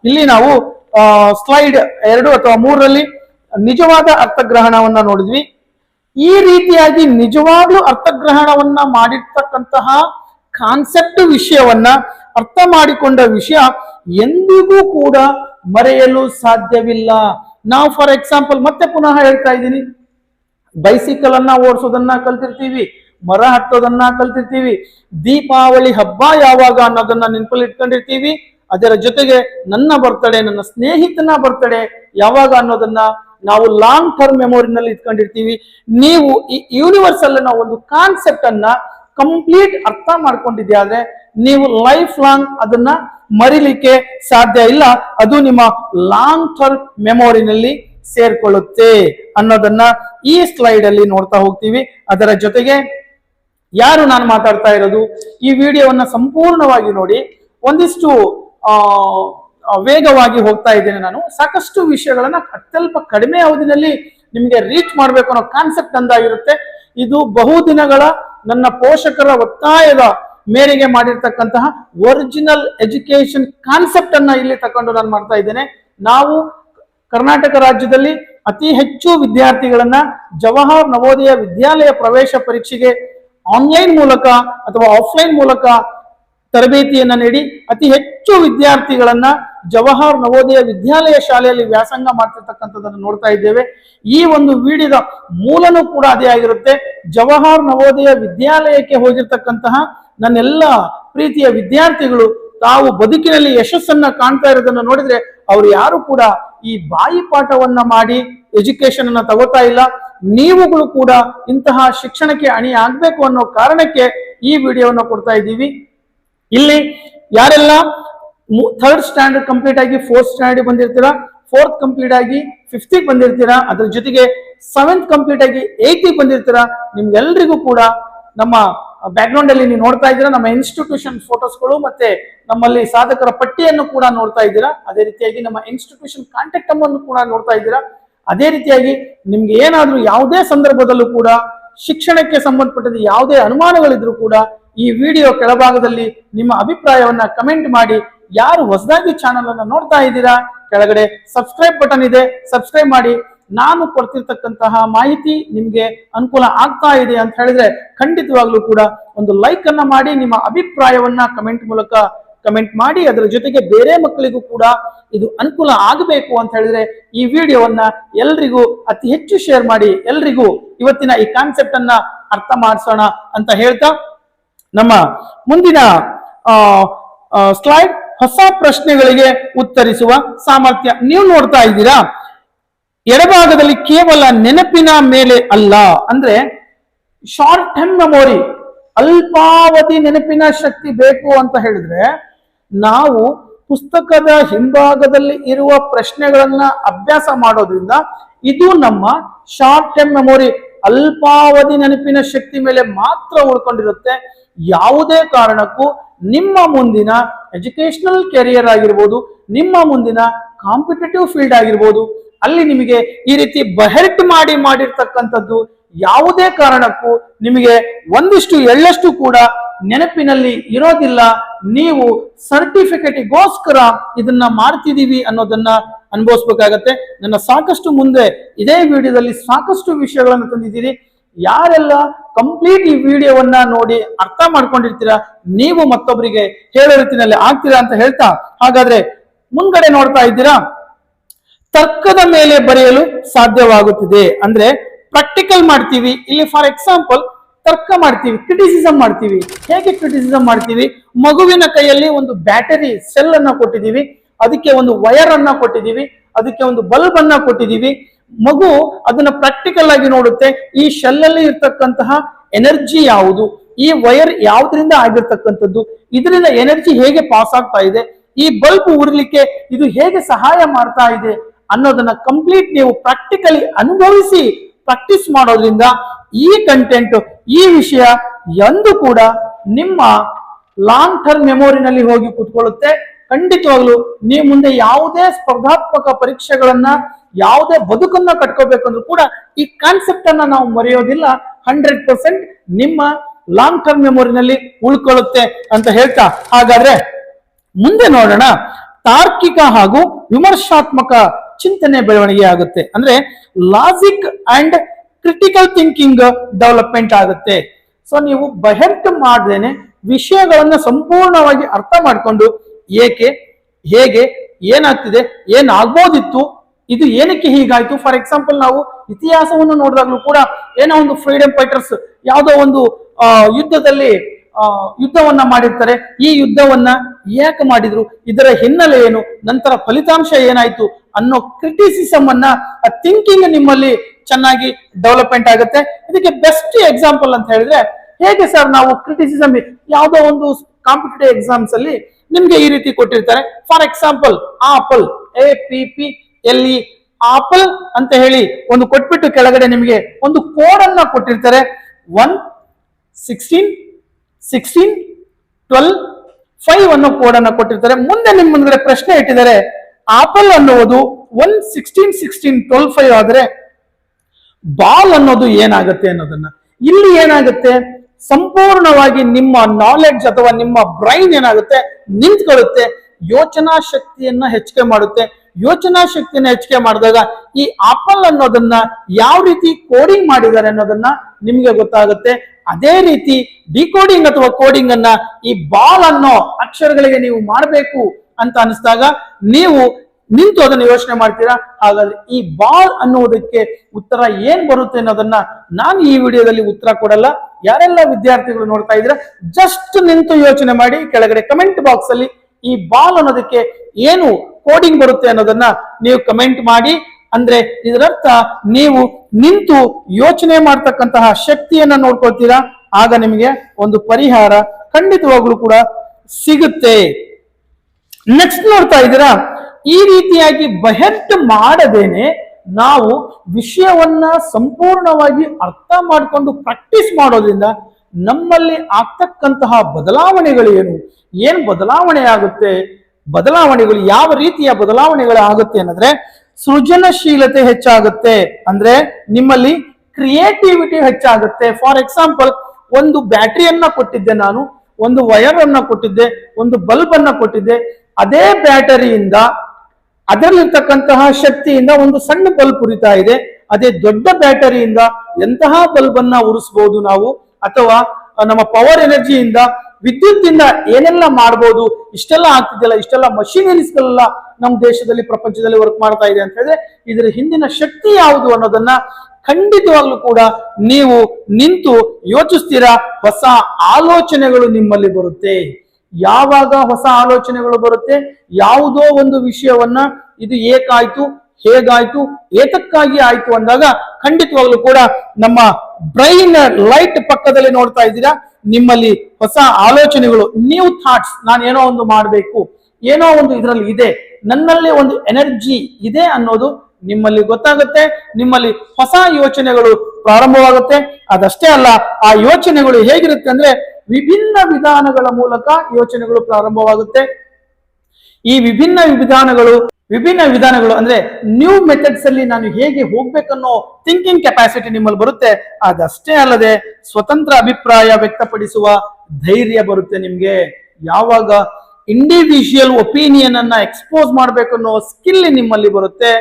ಇಲ್ಲಿ ನಾವು ಸ್ಲೈಡ್ ಎರಡು ಅಥವಾ ಮೂರರಲ್ಲಿ ನಿಜವಾದ ಅರ್ಥಗ್ರಹಣವನ್ನ ನೋಡಿದ್ವಿ. ಈ ರೀತಿಯಾಗಿ ನಿಜವಾಗ್ಲೂ ಅರ್ಥಗ್ರಹಣವನ್ನ ಮಾಡಿರ್ತಕ್ಕಂತಹ ಕಾನ್ಸೆಪ್ಟ್ ವಿಷಯವನ್ನ ಅರ್ಥ ಮಾಡಿಕೊಂಡ ವಿಷಯ ಎಂದಿಗೂ ಕೂಡ ಮರೆಯಲು ಸಾಧ್ಯವಿಲ್ಲ. ನಾವು ಫಾರ್ ಎಕ್ಸಾಂಪಲ್ ಮತ್ತೆ ಪುನಃ ಹೇಳ್ತಾ ಇದ್ದೀನಿ. ಬೈಸಿಕಲ್ ಅನ್ನ ಓಡಿಸೋದನ್ನ ಕಲ್ತಿರ್ತೀವಿ, ಮರ ಹತ್ತೋದನ್ನ ಕಲ್ತಿರ್ತೀವಿ, ದೀಪಾವಳಿ ಹಬ್ಬ ಯಾವಾಗ ಅನ್ನೋದನ್ನ ನೆನಪಲ್ಲಿ ಇಟ್ಕೊಂಡಿರ್ತೀವಿ ಅದರ ಜೊತೆಗೆ ನನ್ನ ಬರ್ತಡೆ ನನ್ನ ಸ್ನೇಹಿತನ ಬರ್ತಡೆ ಯಾವಾಗ ಅನ್ನೋದನ್ನ ನಾವು ಲಾಂಗ್ ಟರ್ಮ್ ಮೆಮೊರಿನಲ್ಲಿ ಇಟ್ಕೊಂಡಿರ್ತೀವಿ. ನೀವು ಈ ಯೂನಿವರ್ಸಲ್ ನಾವು ಒಂದು ಕಾನ್ಸೆಪ್ಟ್ ಅನ್ನ ಕಂಪ್ಲೀಟ್ ಅರ್ಥ ಮಾಡ್ಕೊಂಡಿದ್ದೆ ಆದ್ರೆ ನೀವು ಲೈಫ್ ಲಾಂಗ್ ಅದನ್ನ ಮರಿಲಿಕ್ಕೆ ಸಾಧ್ಯ ಇಲ್ಲ. ಅದು ನಿಮ್ಮ ಲಾಂಗ್ ಟರ್ಮ್ ಮೆಮೊರಿನಲ್ಲಿ ಸೇರ್ಕೊಳ್ಳುತ್ತೆ ಅನ್ನೋದನ್ನ ಈ ಸ್ಲೈಡ್ ಅಲ್ಲಿ ನೋಡ್ತಾ ಹೋಗ್ತೀವಿ. ಅದರ ಜೊತೆಗೆ ಯಾರು ನಾನು ಮಾತಾಡ್ತಾ ಇರೋದು, ಈ ವಿಡಿಯೋವನ್ನ ಸಂಪೂರ್ಣವಾಗಿ ನೋಡಿ, ಒಂದಿಷ್ಟು ವೇಗವಾಗಿ ಹೋಗ್ತಾ ಇದ್ದೇನೆ ನಾನು. ಸಾಕಷ್ಟು ವಿಷಯಗಳನ್ನ ಅತ್ಯಲ್ಪ ಕಡಿಮೆ ಅವಧಿನಲ್ಲಿ ನಿಮಗೆ ರೀಚ್ ಮಾಡಬೇಕು ಅನ್ನೋ ಕಾನ್ಸೆಪ್ಟ್ ಅಂದಾಗಿರುತ್ತೆ ಇದು ಬಹುದಿನಗಳ ನನ್ನ ಪೋಷಕರ ಒತ್ತಾಯದ ಮೇರೆಗೆ ಮಾಡಿರ್ತಕ್ಕಂತಹ ಒರಿಜಿನಲ್ ಎಜುಕೇಶನ್ ಕಾನ್ಸೆಪ್ಟ್ ಅನ್ನ ಇಲ್ಲಿ ತಕೊಂಡು ನಾನು ಮಾಡ್ತಾ ಇದ್ದೇನೆ. ನಾವು ಕರ್ನಾಟಕ ರಾಜ್ಯದಲ್ಲಿ ಅತಿ ಹೆಚ್ಚು ವಿದ್ಯಾರ್ಥಿಗಳನ್ನ ಜವಾಹರ್ ನವೋದಯ ವಿದ್ಯಾಲಯ ಪ್ರವೇಶ ಪರೀಕ್ಷೆಗೆ ಆನ್ಲೈನ್ ಮೂಲಕ ಅಥವಾ ಆಫ್ಲೈನ್ ಮೂಲಕ ತರಬೇತಿಯನ್ನ ನೀಡಿ ಅತಿ ಹೆಚ್ಚು ವಿದ್ಯಾರ್ಥಿಗಳನ್ನ ಜವಾಹರ್ ನವೋದಯ ವಿದ್ಯಾಲಯ ಶಾಲೆಯಲ್ಲಿ ವ್ಯಾಸಂಗ ಮಾಡ್ತಿರ್ತಕ್ಕಂಥದ್ದನ್ನು ನೋಡ್ತಾ ಇದ್ದೇವೆ. ಈ ಒಂದು ವಿಡಿಯೋದ ಮೂಲನೂ ಕೂಡ ಅದೇ ಆಗಿರುತ್ತೆ. ಜವಾಹರ್ ನವೋದಯ ವಿದ್ಯಾಲಯಕ್ಕೆ ಹೋಗಿರ್ತಕ್ಕಂತಹ ನನ್ನೆಲ್ಲ ಪ್ರೀತಿಯ ವಿದ್ಯಾರ್ಥಿಗಳು, ತಾವು ಬದುಕಿನಲ್ಲಿ ಯಶಸ್ಸನ್ನ ಕಾಣ್ತಾ ಇರೋದನ್ನ ನೋಡಿದ್ರೆ ಅವ್ರು ಯಾರು ಕೂಡ ಈ ಬಾಯಿ ಪಾಠವನ್ನ ಮಾಡಿ ಎಜುಕೇಶನ್ ಅನ್ನ ತಗೋತಾ ಇಲ್ಲ. ನೀವುಗಳು ಕೂಡ ಇಂತಹ ಶಿಕ್ಷಣಕ್ಕೆ ಅಣಿ ಆಗ್ಬೇಕು ಅನ್ನೋ ಕಾರಣಕ್ಕೆ ಈ ವಿಡಿಯೋವನ್ನ ಕೊಡ್ತಾ ಇದ್ದೀವಿ. ಇಲ್ಲಿ ಯಾರೆಲ್ಲ ಥರ್ಡ್ ಸ್ಟ್ಯಾಂಡರ್ಡ್ ಕಂಪ್ಲೀಟ್ ಆಗಿ ಫೋರ್ತ್ ಸ್ಟ್ಯಾಂಡರ್ಡ್ ಬಂದಿರ್ತೀರಾ ಫೋರ್ತ್ ಕಂಪ್ಲೀಟ್ ಆಗಿ ಫಿಫ್ತಿಗೆ ಬಂದಿರ್ತೀರಾ, ಅದ್ರ ಜೊತೆಗೆ ಸೆವೆಂತ್ ಕಂಪ್ಲೀಟ್ ಆಗಿ ಏಯ್ತಿಗೆ ಬಂದಿರ್ತೀರಾ, ನಿಮ್ಗೆಲ್ರಿಗೂ ಕೂಡ ನಮ್ಮ ಬ್ಯಾಕ್ಗ್ರೌಂಡ್ ಅಲ್ಲಿ ನೀವು ನೋಡ್ತಾ ಇದ್ದೀರಾ, ನಮ್ಮ ಇನ್ಸ್ಟಿಟ್ಯೂಷನ್ ಫೋಟೋಸ್ಗಳು ಮತ್ತೆ ನಮ್ಮಲ್ಲಿ ಸಾಧಕರ ಪಟ್ಟಿಯನ್ನು ಕೂಡ ನೋಡ್ತಾ ಇದ್ದೀರಾ. ಅದೇ ರೀತಿಯಾಗಿ ನಮ್ಮ ಇನ್ಸ್ಟಿಟ್ಯೂಷನ್ ಕಾಂಟ್ಯಾಕ್ಟ್ ಅನ್ನು ಕೂಡ ನೋಡ್ತಾ ಇದ್ದೀರಾ. ಅದೇ ರೀತಿಯಾಗಿ ನಿಮ್ಗೆ ಏನಾದ್ರೂ ಯಾವುದೇ ಸಂದರ್ಭದಲ್ಲೂ ಕೂಡ ಶಿಕ್ಷಣಕ್ಕೆ ಸಂಬಂಧಪಟ್ಟಂತೆ ಯಾವುದೇ ಅನುಮಾನಗಳಿದ್ರು ಕೂಡ ಈ ವಿಡಿಯೋ ಕೆಳಭಾಗದಲ್ಲಿ ನಿಮ್ಮ ಅಭಿಪ್ರಾಯವನ್ನ ಕಮೆಂಟ್ ಮಾಡಿ, ಯಾರು ಹೊಸದಾಗಿ ಚಾನಲ್ ಅನ್ನ ನೋಡ್ತಾ ಇದ್ದೀರಾ, ಕೆಳಗಡೆ ಸಬ್ಸ್ಕ್ರೈಬ್ ಬಟನ್ ಇದೆ ಸಬ್ಸ್ಕ್ರೈಬ್ ಮಾಡಿ ನಾನು ಕೊಡ್ತಿರ್ತಕ್ಕಂತಹ ಮಾಹಿತಿ ನಿಮಗೆ ಅನುಕೂಲ ಆಗ್ತಾ ಇದೆ ಅಂತ ಹೇಳಿದ್ರೆ ಖಂಡಿತವಾಗ್ಲೂ ಕೂಡ ಒಂದು ಲೈಕ್ ಅನ್ನ ಮಾಡಿ, ನಿಮ್ಮ ಅಭಿಪ್ರಾಯವನ್ನ ಕಮೆಂಟ್ ಮೂಲಕ ಕಮೆಂಟ್ ಮಾಡಿ, ಅದರ ಜೊತೆಗೆ ಬೇರೆ ಮಕ್ಕಳಿಗೂ ಕೂಡ ಇದು ಅನುಕೂಲ ಆಗಬೇಕು ಅಂತ ಹೇಳಿದ್ರೆ ಈ ವಿಡಿಯೋವನ್ನ ಎಲ್ರಿಗೂ ಅತಿ ಹೆಚ್ಚು ಶೇರ್ ಮಾಡಿ, ಎಲ್ರಿಗೂ ಇವತ್ತಿನ ಈ ಕಾನ್ಸೆಪ್ಟ್ ಅನ್ನ ಅರ್ಥ ಮಾಡಿಸೋಣ ಅಂತ ಹೇಳ್ತಾ ನಮ್ಮ ಮುಂದಿನ ಸ್ಲೈಡ್ ಹೊಸ ಪ್ರಶ್ನೆಗಳಿಗೆ ಉತ್ತರಿಸುವ ಸಾಮರ್ಥ್ಯ ನೀವು ನೋಡ್ತಾ ಇದ್ದೀರಾ? ಎಡಭಾಗದಲ್ಲಿ ಕೇವಲ ನೆನಪಿನ ಮೇಲೆ ಅಲ್ಲ. ಅಂದ್ರೆ ಶಾರ್ಟ್ ಟರ್ಮ್ ಮೆಮೊರಿ ಅಲ್ಪಾವಧಿ ನೆನಪಿನ ಶಕ್ತಿ ಬೇಕು ಅಂತ ಹೇಳಿದ್ರೆ ನಾವು ಪುಸ್ತಕದ ಹಿಂಭಾಗದಲ್ಲಿ ಇರುವ ಪ್ರಶ್ನೆಗಳನ್ನ ಅಭ್ಯಾಸ ಮಾಡೋದ್ರಿಂದ ಇದು ನಮ್ಮ ಶಾರ್ಟ್ ಟರ್ಮ್ ಮೆಮೊರಿ ಅಲ್ಪಾವಧಿ ನೆನಪಿನ ಶಕ್ತಿ ಮೇಲೆ ಮಾತ್ರ ಉಳ್ಕೊಂಡಿರುತ್ತೆ. ಯಾವುದೇ ಕಾರಣಕ್ಕೂ ನಿಮ್ಮ ಮುಂದಿನ ಎಜುಕೇಶನಲ್ ಕೆರಿಯರ್ ಆಗಿರ್ಬೋದು, ನಿಮ್ಮ ಮುಂದಿನ ಕಾಂಪಿಟೇಟಿವ್ ಫೀಲ್ಡ್ ಆಗಿರ್ಬೋದು ಅಲ್ಲಿ ನಿಮಗೆ ಈ ರೀತಿ ಬಹೆರ್ಟ್ ಮಾಡಿ ಮಾಡಿರ್ತಕ್ಕಂಥದ್ದು ಯಾವುದೇ ಕಾರಣಕ್ಕೂ ನಿಮಗೆ ಒಂದಿಷ್ಟು ಎಳ್ಳಷ್ಟು ಕೂಡ ನೆನಪಿನಲ್ಲಿ ಇರೋದಿಲ್ಲ. ನೀವು ಸರ್ಟಿಫಿಕೇಟಿಗೋಸ್ಕರ ಇದನ್ನ ಮಾಡ್ತಿದ್ದೀವಿ ಅನ್ನೋದನ್ನ ಅನುಭವಿಸ್ಬೇಕಾಗತ್ತೆ. ನನ್ನ ಸಾಕಷ್ಟು ಮುಂದೆ ಇದೇ ವಿಡಿಯೋದಲ್ಲಿ ಸಾಕಷ್ಟು ವಿಷಯಗಳನ್ನು ತಂದಿದ್ದೀರಿ. ಯಾರೆಲ್ಲ ಕಂಪ್ಲೀಟ್ ಈ ವಿಡಿಯೋವನ್ನ ನೋಡಿ ಅರ್ಥ ಮಾಡ್ಕೊಂಡಿರ್ತೀರಾ, ನೀವು ಮತ್ತೊಬ್ಬರಿಗೆ ಹೇಳೋ ರೀತಿನಲ್ಲಿ ಆಗ್ತೀರಾ ಅಂತ ಹೇಳ್ತಾ, ಹಾಗಾದ್ರೆ ಮುಂದ್ಗಡೆ ನೋಡ್ತಾ ಇದ್ದೀರಾ? ತರ್ಕದ ಮೇಲೆ ಬರೆಯಲು ಸಾಧ್ಯವಾಗುತ್ತಿದೆ. ಅಂದ್ರೆ ಪ್ರಾಕ್ಟಿಕಲ್ ಮಾಡ್ತೀವಿ. ಇಲ್ಲಿ ಫಾರ್ ಎಕ್ಸಾಂಪಲ್ ತರ್ಕ ಮಾಡ್ತೀವಿ ಕ್ರಿಟಿಸಿಸಮ್ ಮಾಡ್ತೀವಿ. ಹೇಗೆ ಕ್ರಿಟಿಸಿಸಮ್ ಮಾಡ್ತೀವಿ? ಮಗುವಿನ ಕೈಯಲ್ಲಿ ಒಂದು ಬ್ಯಾಟರಿ ಸೆಲ್ ಅನ್ನ ಕೊಟ್ಟಿದ್ದೀವಿ. ಅದಕ್ಕೆ ಒಂದು ವಯರ್ ಅನ್ನ ಕೊಟ್ಟಿದ್ದೀವಿ. ಅದಕ್ಕೆ ಒಂದು ಬಲ್ಬ್ ಅನ್ನ ಕೊಟ್ಟಿದ್ದೀವಿ. ಮಗು ಅದನ್ನ ಪ್ರಾಕ್ಟಿಕಲ್ ಆಗಿ ನೋಡುತ್ತೆ. ಈ ಶೆಲ್ ಅಲ್ಲಿ ಇರ್ತಕ್ಕಂತಹ ಎನರ್ಜಿ ಯಾವುದು? ಈ ವಯರ್ ಯಾವ್ದ್ರಿಂದ ಆಗಿರ್ತಕ್ಕಂಥದ್ದು? ಇದರಿಂದ ಎನರ್ಜಿ ಹೇಗೆ ಪಾಸ್ ಆಗ್ತಾ ಇದೆ? ಈ ಬಲ್ಬ್ ಉರ್ಲಿಕ್ಕೆ ಇದು ಹೇಗೆ ಸಹಾಯ ಮಾಡ್ತಾ ಇದೆ? ಅನ್ನೋದನ್ನ ಕಂಪ್ಲೀಟ್ ನೀವು ಪ್ರಾಕ್ಟಿಕಲಿ ಅನುಭವಿಸಿ ಪ್ರಾಕ್ಟೀಸ್ ಮಾಡೋದ್ರಿಂದ ಈ ಕಂಟೆಂಟ್ ಈ ವಿಷಯ ಎಂದು ಕೂಡ ನಿಮ್ಮ ಲಾಂಗ್ ಟರ್ಮ್ ಮೆಮೊರಿನಲ್ಲಿ ಹೋಗಿ ಕೂತ್ಕೊಳ್ಳುತ್ತೆ. ಖಂಡಿತವಾಗ್ಲು ನೀವು ಮುಂದೆ ಯಾವುದೇ ಸ್ಪರ್ಧಾತ್ಮಕ ಪರೀಕ್ಷೆಗಳನ್ನ, ಯಾವುದೇ ಬದುಕನ್ನ ಕಟ್ಕೋಬೇಕಂದ್ರೂ ಕೂಡ ಈ ಕಾನ್ಸೆಪ್ಟ್ ಅನ್ನ ನಾವು ಮರೆಯೋದಿಲ್ಲ. ಹಂಡ್ರೆಡ್ ಪರ್ಸೆಂಟ್ ನಿಮ್ಮ ಲಾಂಗ್ ಟರ್ಮ್ ಮೆಮೊರಿನಲ್ಲಿ ಉಳ್ಕೊಳ್ಳುತ್ತೆ ಅಂತ ಹೇಳ್ತಾ. ಹಾಗಾದ್ರೆ ಮುಂದೆ ನೋಡೋಣ ತಾರ್ಕಿಕ ಹಾಗೂ ವಿಮರ್ಶಾತ್ಮಕ ಚಿಂತನೆ ಬೆಳವಣಿಗೆ ಆಗುತ್ತೆ. ಅಂದ್ರೆ logic and critical thinking development ಆಗುತ್ತೆ. ಸೊ ನೀವು ಬಹೆರ್ಟ್ ಮಾಡ್ದೇನೆ ವಿಷಯಗಳನ್ನ ಸಂಪೂರ್ಣವಾಗಿ ಅರ್ಥ ಮಾಡ್ಕೊಂಡು ಏಕೆ, ಹೇಗೆ, ಏನಾಗ್ತಿದೆ, ಏನಾಗ್ಬೋದಿತ್ತು, ಇದು ಏನಕ್ಕೆ ಹೀಗಾಯ್ತು? ಫಾರ್ ಎಕ್ಸಾಂಪಲ್ ನಾವು ಇತಿಹಾಸವನ್ನು ನೋಡಿದಾಗ್ಲೂ ಕೂಡ ಏನೋ ಒಂದು ಫ್ರೀಡಮ್ ಫೈಟರ್ಸ್ ಯಾವುದೋ ಒಂದು ಯುದ್ಧದಲ್ಲಿ ಯುದ್ಧವನ್ನ ಮಾಡಿರ್ತಾರೆ. ಈ ಯುದ್ಧವನ್ನ ಯಾಕೆ ಮಾಡಿದ್ರು? ಇದರ ಹಿನ್ನೆಲೆ ಏನು? ನಂತರ ಫಲಿತಾಂಶ ಏನಾಯ್ತು? ಅನ್ನೋ ಕ್ರಿಟಿಸಿಸಮ್ ಅನ್ನ ಥಿಂಕಿಂಗ್ ನಿಮ್ಮಲ್ಲಿ ಚೆನ್ನಾಗಿ ಡೆವಲಪ್ಮೆಂಟ್ ಆಗುತ್ತೆ. ಇದಕ್ಕೆ ಬೆಸ್ಟ್ ಎಕ್ಸಾಂಪಲ್ ಅಂತ ಹೇಳಿದ್ರೆ, ಹೇಗೆ ಸರ್ ನಾವು ಕ್ರಿಟಿಸಿಸಮ್ ಯಾವುದೋ ಒಂದು ಕಾಂಪಿಟೇಟಿವ್ ಎಕ್ಸಾಮ್ಸ್ ಅಲ್ಲಿ ನಿಮ್ಗೆ ಈ ರೀತಿ ಕೊಟ್ಟಿರ್ತಾರೆ. For example apple A P P L E apple ಅಂತ ಹೇಳಿ ಒಂದು ಕೊಟ್ಬಿಟ್ಟು ಕೆಳಗಡೆ ನಿಮಗೆ ಒಂದು ಕೋಡ್ ಅನ್ನ ಕೊಟ್ಟಿರ್ತಾರೆ. One sixteen sixteen twelve five ಅನ್ನೋ ಕೋಡ್ ಅನ್ನ ಕೊಟ್ಟಿರ್ತಾರೆ. ಮುಂದೆ ನಿಮ್ಮ ಮುಂದ್ಗಡೆ ಪ್ರಶ್ನೆ ಇಟ್ಟಿದ್ದಾರೆ. ಆಪಲ್ ಅನ್ನುವುದು one sixteen sixteen twelve five ಆದ್ರೆ ಬಾಲ್ ಅನ್ನೋದು ಏನಾಗುತ್ತೆ ಅನ್ನೋದನ್ನ. ಇಲ್ಲಿ ಏನಾಗುತ್ತೆ? ಸಂಪೂರ್ಣವಾಗಿ ನಿಮ್ಮ ನಾಲೆಡ್ಜ್ ಅಥವಾ ನಿಮ್ಮ ಬ್ರೈನ್ ಏನಾಗುತ್ತೆ? ನಿಂತ್ಕೊಳ್ಳುತ್ತೆ. ಯೋಚನಾ ಶಕ್ತಿಯನ್ನ ಹೆಚ್ಚಿಗೆ ಮಾಡುತ್ತೆ. ಯೋಚನಾ ಶಕ್ತಿಯನ್ನ ಹೆಚ್ಚಿಗೆ ಮಾಡಿದಾಗ ಈ ಆಪಲ್ ಅನ್ನೋದನ್ನ ಯಾವ ರೀತಿ ಕೋಡಿಂಗ್ ಮಾಡಿದ್ದಾರೆ ಅನ್ನೋದನ್ನ ನಿಮ್ಗೆ ಗೊತ್ತಾಗುತ್ತೆ. ಅದೇ ರೀತಿ ಡಿಕೋಡಿಂಗ್ ಅಥವಾ ಕೋಡಿಂಗ್ ಅನ್ನ ಈ ಬಾಲ್ ಅನ್ನೋ ಅಕ್ಷರಗಳಿಗೆ ನೀವು ಮಾಡಬೇಕು. ಅಂತ ಅನಿಸಿದಾಗ ನೀವು ನಿಂತು ಅದನ್ನು ಯೋಚನೆ ಮಾಡ್ತೀರಾ? ಹಾಗಾದ್ರೆ ಈ ಬಾಲ್ ಅನ್ನುವುದಕ್ಕೆ ಉತ್ತರ ಏನ್ ಬರುತ್ತೆ ಅನ್ನೋದನ್ನ ನಾನು ಈ ವಿಡಿಯೋದಲ್ಲಿ ಉತ್ತರ ಕೊಡಲ್ಲ. ಯಾರೆಲ್ಲ ವಿದ್ಯಾರ್ಥಿಗಳು ನೋಡ್ತಾ ಇದ್ದೀರಾ ಜಸ್ಟ್ ನಿಂತು ಯೋಚನೆ ಮಾಡಿ ಕೆಳಗಡೆ ಕಮೆಂಟ್ ಬಾಕ್ಸ್ ಅಲ್ಲಿ ಈ ಬಾಲ್ ಅನ್ನೋದಕ್ಕೆ ಏನು ಕೋಡಿಂಗ್ ಬರುತ್ತೆ ಅನ್ನೋದನ್ನ ನೀವು ಕಮೆಂಟ್ ಮಾಡಿ. ಅಂದ್ರೆ ಇದರರ್ಥ ನೀವು ನಿಂತು ಯೋಚನೆ ಮಾಡ್ತಕ್ಕಂತಹ ಶಕ್ತಿಯನ್ನ ನೋಡ್ಕೊಳ್ತೀರಾ? ಆಗ ನಿಮಗೆ ಒಂದು ಪರಿಹಾರ ಖಂಡಿತವಾಗ್ಲೂ ಕೂಡ ಸಿಗುತ್ತೆ. ನೆಕ್ಸ್ಟ್ ನೋಡ್ತಾ ಇದ್ದೀರಾ? ಈ ರೀತಿಯಾಗಿ ಬಹೆಟ್ ಮಾಡದೇನೆ ನಾವು ವಿಷಯವನ್ನ ಸಂಪೂರ್ಣವಾಗಿ ಅರ್ಥ ಮಾಡಿಕೊಂಡು ಪ್ರಾಕ್ಟೀಸ್ ಮಾಡೋದ್ರಿಂದ ನಮ್ಮಲ್ಲಿ ಆಗ್ತಕ್ಕಂತಹ ಬದಲಾವಣೆಗಳು ಏನು? ಏನ್ ಬದಲಾವಣೆ ಆಗುತ್ತೆ? ಬದಲಾವಣೆಗಳು ಯಾವ ರೀತಿಯ ಬದಲಾವಣೆಗಳು ಆಗುತ್ತೆ ಅನ್ನೋದ್ರೆ ಸೃಜನಶೀಲತೆ ಹೆಚ್ಚಾಗುತ್ತೆ. ಅಂದ್ರೆ ನಿಮ್ಮಲ್ಲಿ ಕ್ರಿಯೇಟಿವಿಟಿ ಹೆಚ್ಚಾಗುತ್ತೆ. ಫಾರ್ ಎಕ್ಸಾಂಪಲ್ ಒಂದು ಬ್ಯಾಟ್ರಿಯನ್ನ ಕೊಟ್ಟಿದ್ದೆ ನಾನು. ಒಂದು ವಯರ್ ಅನ್ನ ಕೊಟ್ಟಿದ್ದೆ, ಒಂದು ಬಲ್ಬ್ ಅನ್ನ ಕೊಟ್ಟಿದ್ದೆ. ಅದೇ ಬ್ಯಾಟರಿಯಿಂದ ಅದರಲ್ಲಿರ್ತಕ್ಕಂತಹ ಶಕ್ತಿಯಿಂದ ಒಂದು ಸಣ್ಣ ಬಲ್ಬ್ ಉರಿತಾ ಇದೆ. ಅದೇ ದೊಡ್ಡ ಬ್ಯಾಟರಿಯಿಂದ ಎಂತಹ ಬಲ್ಬ್ ಅನ್ನ ಉರಿಸಬಹುದು ನಾವು? ಅಥವಾ ನಮ್ಮ ಪವರ್ ಎನರ್ಜಿಯಿಂದ ವಿದ್ಯುತ್ತಿಂದ ಏನೆಲ್ಲ ಮಾಡ್ಬೋದು? ಇಷ್ಟೆಲ್ಲ ಆಗ್ತಿದೆಯಲ್ಲ, ಇಷ್ಟೆಲ್ಲ ಮಷಿನರೀಸ್ಗಳೆಲ್ಲ ನಮ್ಮ ದೇಶದಲ್ಲಿ, ಪ್ರಪಂಚದಲ್ಲಿ ವರ್ಕ್ ಮಾಡ್ತಾ ಇದೆ ಅಂತ ಹೇಳಿದ್ರೆ, ಇದರ ಹಿಂದಿನ ಶಕ್ತಿ ಯಾವುದು ಅನ್ನೋದನ್ನ ಖಂಡಿತವಾಗ್ಲೂ ಕೂಡ ನೀವು ನಿಂತು ಯೋಚಿಸ್ತೀರಾ? ಹೊಸ ಆಲೋಚನೆಗಳು ನಿಮ್ಮಲ್ಲಿ ಬರುತ್ತೆ. ಯಾವಾಗ ಹೊಸ ಆಲೋಚನೆಗಳು ಬರುತ್ತೆ? ಯಾವುದೋ ಒಂದು ವಿಷಯವನ್ನ ಇದು ಏಕಾಯ್ತು, ಹೇಗಾಯ್ತು, ಏತಕ್ಕಾಗಿ ಆಯ್ತು ಅಂದಾಗ ಖಂಡಿತವಾಗ್ಲೂ ಕೂಡ ನಮ್ಮ ಬ್ರೈನ್ ಲೈಟ್ ಪಕ್ಕದಲ್ಲಿ ನೋಡ್ತಾ ಇದ್ದೀರಾ? ನಿಮ್ಮಲ್ಲಿ ಹೊಸ ಆಲೋಚನೆಗಳು ನ್ಯೂ ಥಾಟ್ಸ್ ನಾನು ಏನೋ ಒಂದು ಮಾಡಬೇಕು, ಏನೋ ಒಂದು ಇದರಲ್ಲಿ ಇದೆ, ನನ್ನಲ್ಲಿ ಒಂದು ಎನರ್ಜಿ ಇದೆ ಅನ್ನೋದು ನಿಮ್ಮಲ್ಲಿ ಗೊತ್ತಾಗುತ್ತೆ, ನಿಮ್ಮಲ್ಲಿ ಹೊಸ ಯೋಚನೆಗಳು ಪ್ರಾರಂಭವಾಗುತ್ತೆ. ಅದಷ್ಟೇ ಅಲ್ಲ, ಆ ಯೋಚನೆಗಳು ಹೇಗಿರುತ್ತೆ ಅಂದ್ರೆ ವಿಭಿನ್ನ ವಿಧಾನಗಳ ಮೂಲಕ ಯೋಚನೆಗಳು ಪ್ರಾರಂಭವಾಗುತ್ತೆ. ಈ ವಿಭಿನ್ನ ವಿಧಾನಗಳು ವಿಭಿನ್ನ ವಿಧಾನಗಳು ಅಂದ್ರೆ ನ್ಯೂ ಮೆಥಡ್ಸ್ ಅಲ್ಲಿ ನಾನು ಹೇಗೆ ಹೋಗ್ಬೇಕನ್ನೋ ಥಿಂಕಿಂಗ್ ಕೆಪಾಸಿಟಿ ನಿಮ್ಮಲ್ಲಿ ಬರುತ್ತೆ. ಅದಷ್ಟೇ ಅಲ್ಲದೆ ಸ್ವತಂತ್ರ ಅಭಿಪ್ರಾಯ ವ್ಯಕ್ತಪಡಿಸುವ ಧೈರ್ಯ ಬರುತ್ತೆ ನಿಮ್ಗೆ. ಯಾವಾಗ ಇಂಡಿವಿಜುವಲ್ ಒಪಿನಿಯನ್ ಅನ್ನ ಎಕ್ಸ್ಪೋಸ್ ಮಾಡ್ಬೇಕನ್ನೋ ಸ್ಕಿಲ್ ನಿಮ್ಮಲ್ಲಿ ಬರುತ್ತೆ.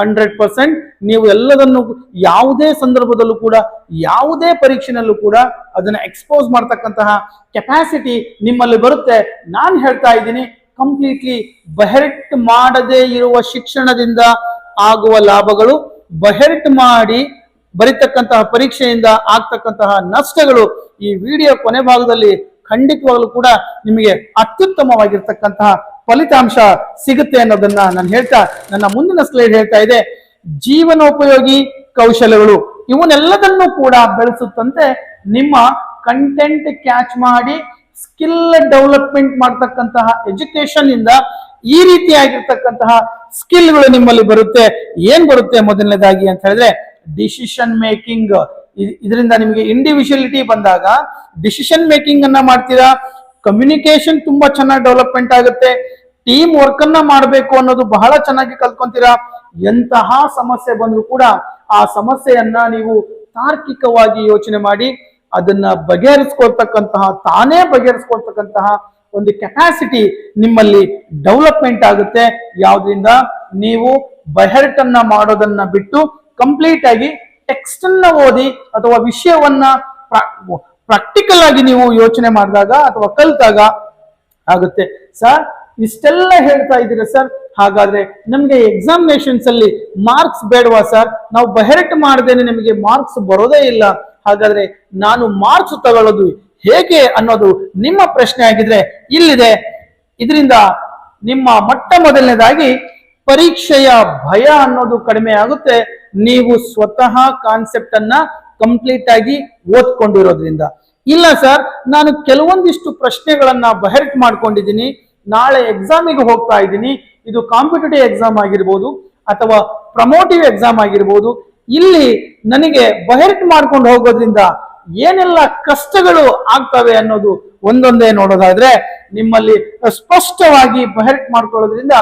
ಹಂಡ್ರೆಡ್ ಪರ್ಸೆಂಟ್ ನೀವು ಎಲ್ಲದನ್ನು ಯಾವುದೇ ಸಂದರ್ಭದಲ್ಲೂ ಕೂಡ, ಯಾವುದೇ ಪರೀಕ್ಷೆನಲ್ಲೂ ಕೂಡ ಅದನ್ನ ಎಕ್ಸ್ಪೋಸ್ ಮಾಡ್ತಕ್ಕಂತಹ ಕೆಪಾಸಿಟಿ ನಿಮ್ಮಲ್ಲಿ ಬರುತ್ತೆ. ನಾನು ಹೇಳ್ತಾ ಇದ್ದೀನಿ ಕಂಪ್ಲೀಟ್ಲಿ ಬಹೆರ್ಟ್ ಮಾಡದೇ ಇರುವ ಶಿಕ್ಷಣದಿಂದ ಆಗುವ ಲಾಭಗಳು ಬಹೆರ್ಟ್ ಮಾಡಿ ಬರಿತಕ್ಕಂತಹ ಪರೀಕ್ಷೆಯಿಂದ ಆಗ್ತಕ್ಕಂತಹ ನಷ್ಟಗಳು ಈ ವಿಡಿಯೋ ಕೊನೆ ಭಾಗದಲ್ಲಿ ಖಂಡಿತವಾಗಲೂ ಕೂಡ ನಿಮಗೆ ಅತ್ಯುತ್ತಮವಾಗಿರ್ತಕ್ಕಂತಹ ಫಲಿತಾಂಶ ಸಿಗುತ್ತೆ ಅನ್ನೋದನ್ನ ನಾನು ಹೇಳ್ತಾ, ನನ್ನ ಮುಂದಿನ ಸ್ಲೈಡ್ ಹೇಳ್ತಾ ಇದೆ. ಜೀವನೋಪಯೋಗಿ ಕೌಶಲ್ಯಗಳು ಇವನ್ನೆಲ್ಲದನ್ನು ಕೂಡ ಬೆಳೆಸುತ್ತಂತೆ ನಿಮ್ಮ ಕಂಟೆಂಟ್ ಕ್ಯಾಚ್ ಮಾಡಿ ಸ್ಕಿಲ್ ಡೆವಲಪ್ಮೆಂಟ್ ಮಾಡ್ತಕ್ಕಂತಹ ಎಜುಕೇಶನ್ ಇಂದ ಈ ರೀತಿಯಾಗಿರ್ತಕ್ಕಂತಹ ಸ್ಕಿಲ್ಗಳು ನಿಮ್ಮಲ್ಲಿ ಬರುತ್ತೆ. ಏನ್ ಬರುತ್ತೆ ಮೊದಲನೇದಾಗಿ ಅಂತ ಹೇಳಿದ್ರೆ ಡಿಸಿಷನ್ ಮೇಕಿಂಗ್ ಇದರಿಂದ ನಿಮಗೆ ಇಂಡಿವಿಜುವಲಿಟಿ ಬಂದಾಗ ಡಿಸಿಷನ್ ಮೇಕಿಂಗ್ ಅನ್ನ ಮಾಡ್ತೀರಾ? ಕಮ್ಯುನಿಕೇಶನ್ ತುಂಬಾ ಚೆನ್ನಾಗಿ ಡೆವಲಪ್ಮೆಂಟ್ ಆಗುತ್ತೆ. ಟೀಮ್ ವರ್ಕ್ ಅನ್ನ ಮಾಡಬೇಕು ಅನ್ನೋದು ಬಹಳ ಚೆನ್ನಾಗಿ ಕಲ್ತ್ಕೊಂತೀರಾ. ಎಂತಹ ಸಮಸ್ಯೆ ಬಂದ್ರು ಕೂಡ ಆ ಸಮಸ್ಯೆಯನ್ನ ನೀವು ತಾರ್ಕಿಕವಾಗಿ ಯೋಚನೆ ಮಾಡಿ, ಅದನ್ನ ಬಗೆಹರಿಸ್ಕೊಳ್ತಕ್ಕಂತಹ, ತಾನೇ ಬಗೆಹರಿಸ್ಕೊಳ್ತಕ್ಕಂತಹ ಒಂದು ಕೆಪಾಸಿಟಿ ನಿಮ್ಮಲ್ಲಿ ಡೆವಲಪ್ಮೆಂಟ್ ಆಗುತ್ತೆ. ಯಾವ್ದ್ರಿಂದ? ನೀವು ಬಹೆರಟನ್ನ ಮಾಡೋದನ್ನ ಬಿಟ್ಟು ಕಂಪ್ಲೀಟ್ ಆಗಿ ಟೆಕ್ಸ್ಟ್ ಅನ್ನ ಓದಿ ಅಥವಾ ವಿಷಯವನ್ನ ಪ್ರಾಕ್ಟಿಕಲ್ ಆಗಿ ನೀವು ಯೋಚನೆ ಮಾಡಿದಾಗ ಅಥವಾ ಕಲ್ತಾಗ ಆಗುತ್ತೆ. ಸರ್ ಇಷ್ಟೆಲ್ಲ ಹೇಳ್ತಾ ಇದ್ದೀರಾ ಸರ್? ಹಾಗಾದ್ರೆ ನಮಗೆ ಎಕ್ಸಾಮಿನೇಷನ್ಸ್ ಅಲ್ಲಿ ಮಾರ್ಕ್ಸ್ ಬೇಡವಾ ಸರ್? ನಾವು ಬಹಿರಟ್ ಮಾಡದೇನೆ ನಮಗೆ ಮಾರ್ಕ್ಸ್ ಬರೋದೇ ಇಲ್ಲ. ಹಾಗಾದ್ರೆ ನಾನು ಮಾರ್ಕ್ಸ್ ತಗೊಳ್ಳೋದು ಹೇಗೆ ಅನ್ನೋದು ನಿಮ್ಮ ಪ್ರಶ್ನೆ ಆಗಿದ್ರೆ ಇಲ್ಲಿದೆ. ಇದರಿಂದ ನಿಮ್ಮ ಮೊಟ್ಟ ಮೊದಲನೇದಾಗಿ ಪರೀಕ್ಷೆಯ ಭಯ ಅನ್ನೋದು ಕಡಿಮೆ ಆಗುತ್ತೆ. ನೀವು ಸ್ವತಃ ಕಾನ್ಸೆಪ್ಟ್ ಅನ್ನ ಕಂಪ್ಲೀಟ್ ಆಗಿ ಓದ್ಕೊಂಡಿರೋದ್ರಿಂದ. ಇಲ್ಲ ಸರ್, ನಾನು ಕೆಲವೊಂದಿಷ್ಟು ಪ್ರಶ್ನೆಗಳನ್ನ ಬಹಿರಟ್ ಮಾಡ್ಕೊಂಡಿದ್ದೀನಿ. ನಾಳೆ ಎಕ್ಸಾಮಿಗೆ ಹೋಗ್ತಾ ಇದ್ದೀನಿ. ಇದು ಕಾಂಪಿಟೇಟಿವ್ ಎಕ್ಸಾಮ್ ಆಗಿರ್ಬೋದು ಅಥವಾ ಪ್ರಮೋಟಿವ್ ಎಕ್ಸಾಮ್ ಆಗಿರ್ಬೋದು. ಇಲ್ಲಿ ನನಗೆ ಬಹೆರ್ಟ್ ಮಾಡ್ಕೊಂಡು ಹೋಗೋದ್ರಿಂದ ಏನೆಲ್ಲ ಕಷ್ಟಗಳು ಆಗ್ತವೆ ಅನ್ನೋದು ಒಂದೊಂದೇ ನೋಡೋದಾದ್ರೆ ನಿಮ್ಮಲ್ಲಿ ಸ್ಪಷ್ಟವಾಗಿ ಬಹಿರ್ಟ್ ಮಾಡ್ಕೊಳ್ಳೋದ್ರಿಂದ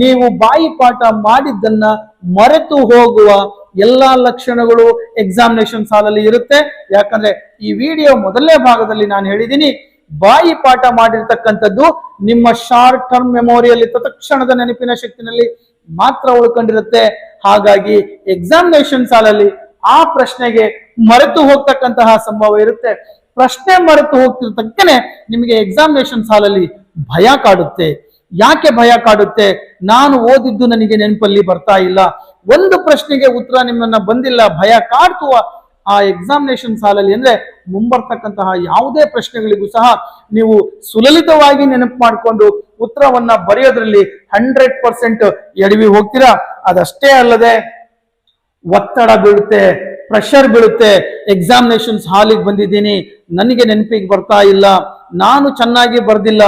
ನೀವು ಬಾಯಿ ಪಾಠ ಮಾಡಿದ್ದನ್ನ ಮರೆತು ಹೋಗುವ ಎಲ್ಲಾ ಲಕ್ಷಣಗಳು ಎಕ್ಸಾಮಿನೇಷನ್ ಸಾಲಲ್ಲಿ ಇರುತ್ತೆ. ಯಾಕಂದ್ರೆ ಈ ವಿಡಿಯೋ ಮೊದಲನೇ ಭಾಗದಲ್ಲಿ ನಾನು ಹೇಳಿದ್ದೀನಿ. ಬಾಯಿ ಪಾಠ ಮಾಡಿರ್ತಕ್ಕಂಥದ್ದು ನಿಮ್ಮ ಶಾರ್ಟ್ ಟರ್ಮ್ ಮೆಮೊರಿಯಲ್ಲಿ ತತ್ಕ್ಷಣದ ನೆನಪಿನ ಶಕ್ತಿನಲ್ಲಿ ಮಾತ್ರ ಉಳ್ಕೊಂಡಿರುತ್ತೆ. ಹಾಗಾಗಿ ಎಕ್ಸಾಮಿನೇಷನ್ ಸಾಲಲ್ಲಿ ಆ ಪ್ರಶ್ನೆಗೆ ಮರೆತು ಹೋಗ್ತಕ್ಕಂತಹ ಸಂಭವ ಇರುತ್ತೆ. ಪ್ರಶ್ನೆ ಮರೆತು ಹೋಗ್ತಿರ್ತಕ್ಕನೆ ನಿಮಗೆ ಎಕ್ಸಾಮಿನೇಷನ್ ಸಾಲಲ್ಲಿ ಭಯ ಕಾಡುತ್ತೆ. ಯಾಕೆ ಭಯ ಕಾಡುತ್ತೆ? ನಾನು ಓದಿದ್ದು ನನಗೆ ನೆನಪಲ್ಲಿ ಬರ್ತಾ ಇಲ್ಲ. ಒಂದು ಪ್ರಶ್ನೆಗೆ ಉತ್ತರ ನಿಮ್ಮನ್ನ ಬಂದಿಲ್ಲ, ಭಯ ಕಾಡ್ತುವ ಆ ಎಕ್ಸಾಮಿನೇಷನ್ ಸಾಲಲ್ಲಿ ಅಂದ್ರೆ ಮುಂಬರ್ತಕ್ಕಂತಹ ಯಾವುದೇ ಪ್ರಶ್ನೆಗಳಿಗೂ ಸಹ ನೀವು ಸುಲಲಿತವಾಗಿ ನೆನಪು ಮಾಡಿಕೊಂಡು ಉತ್ತರವನ್ನ ಬರೆಯೋದ್ರಲ್ಲಿ ಹಂಡ್ರೆಡ್ ಪರ್ಸೆಂಟ್ ಎಡವಿ ಹೋಗ್ತೀರಾ? ಅದಷ್ಟೇ ಅಲ್ಲದೆ ಒತ್ತಡ ಬೀಳುತ್ತೆ ಪ್ರೆಷರ್ ಬೀಳುತ್ತೆ. ಎಕ್ಸಾಮಿನೇಷನ್ಸ್ ಹಾಲಿಗೆ ಬಂದಿದ್ದೀನಿ, ನನಗೆ ನೆನಪಿಗೆ ಬರ್ತಾ ಇಲ್ಲ, ನಾನು ಚೆನ್ನಾಗಿ ಬರ್ದಿಲ್ಲ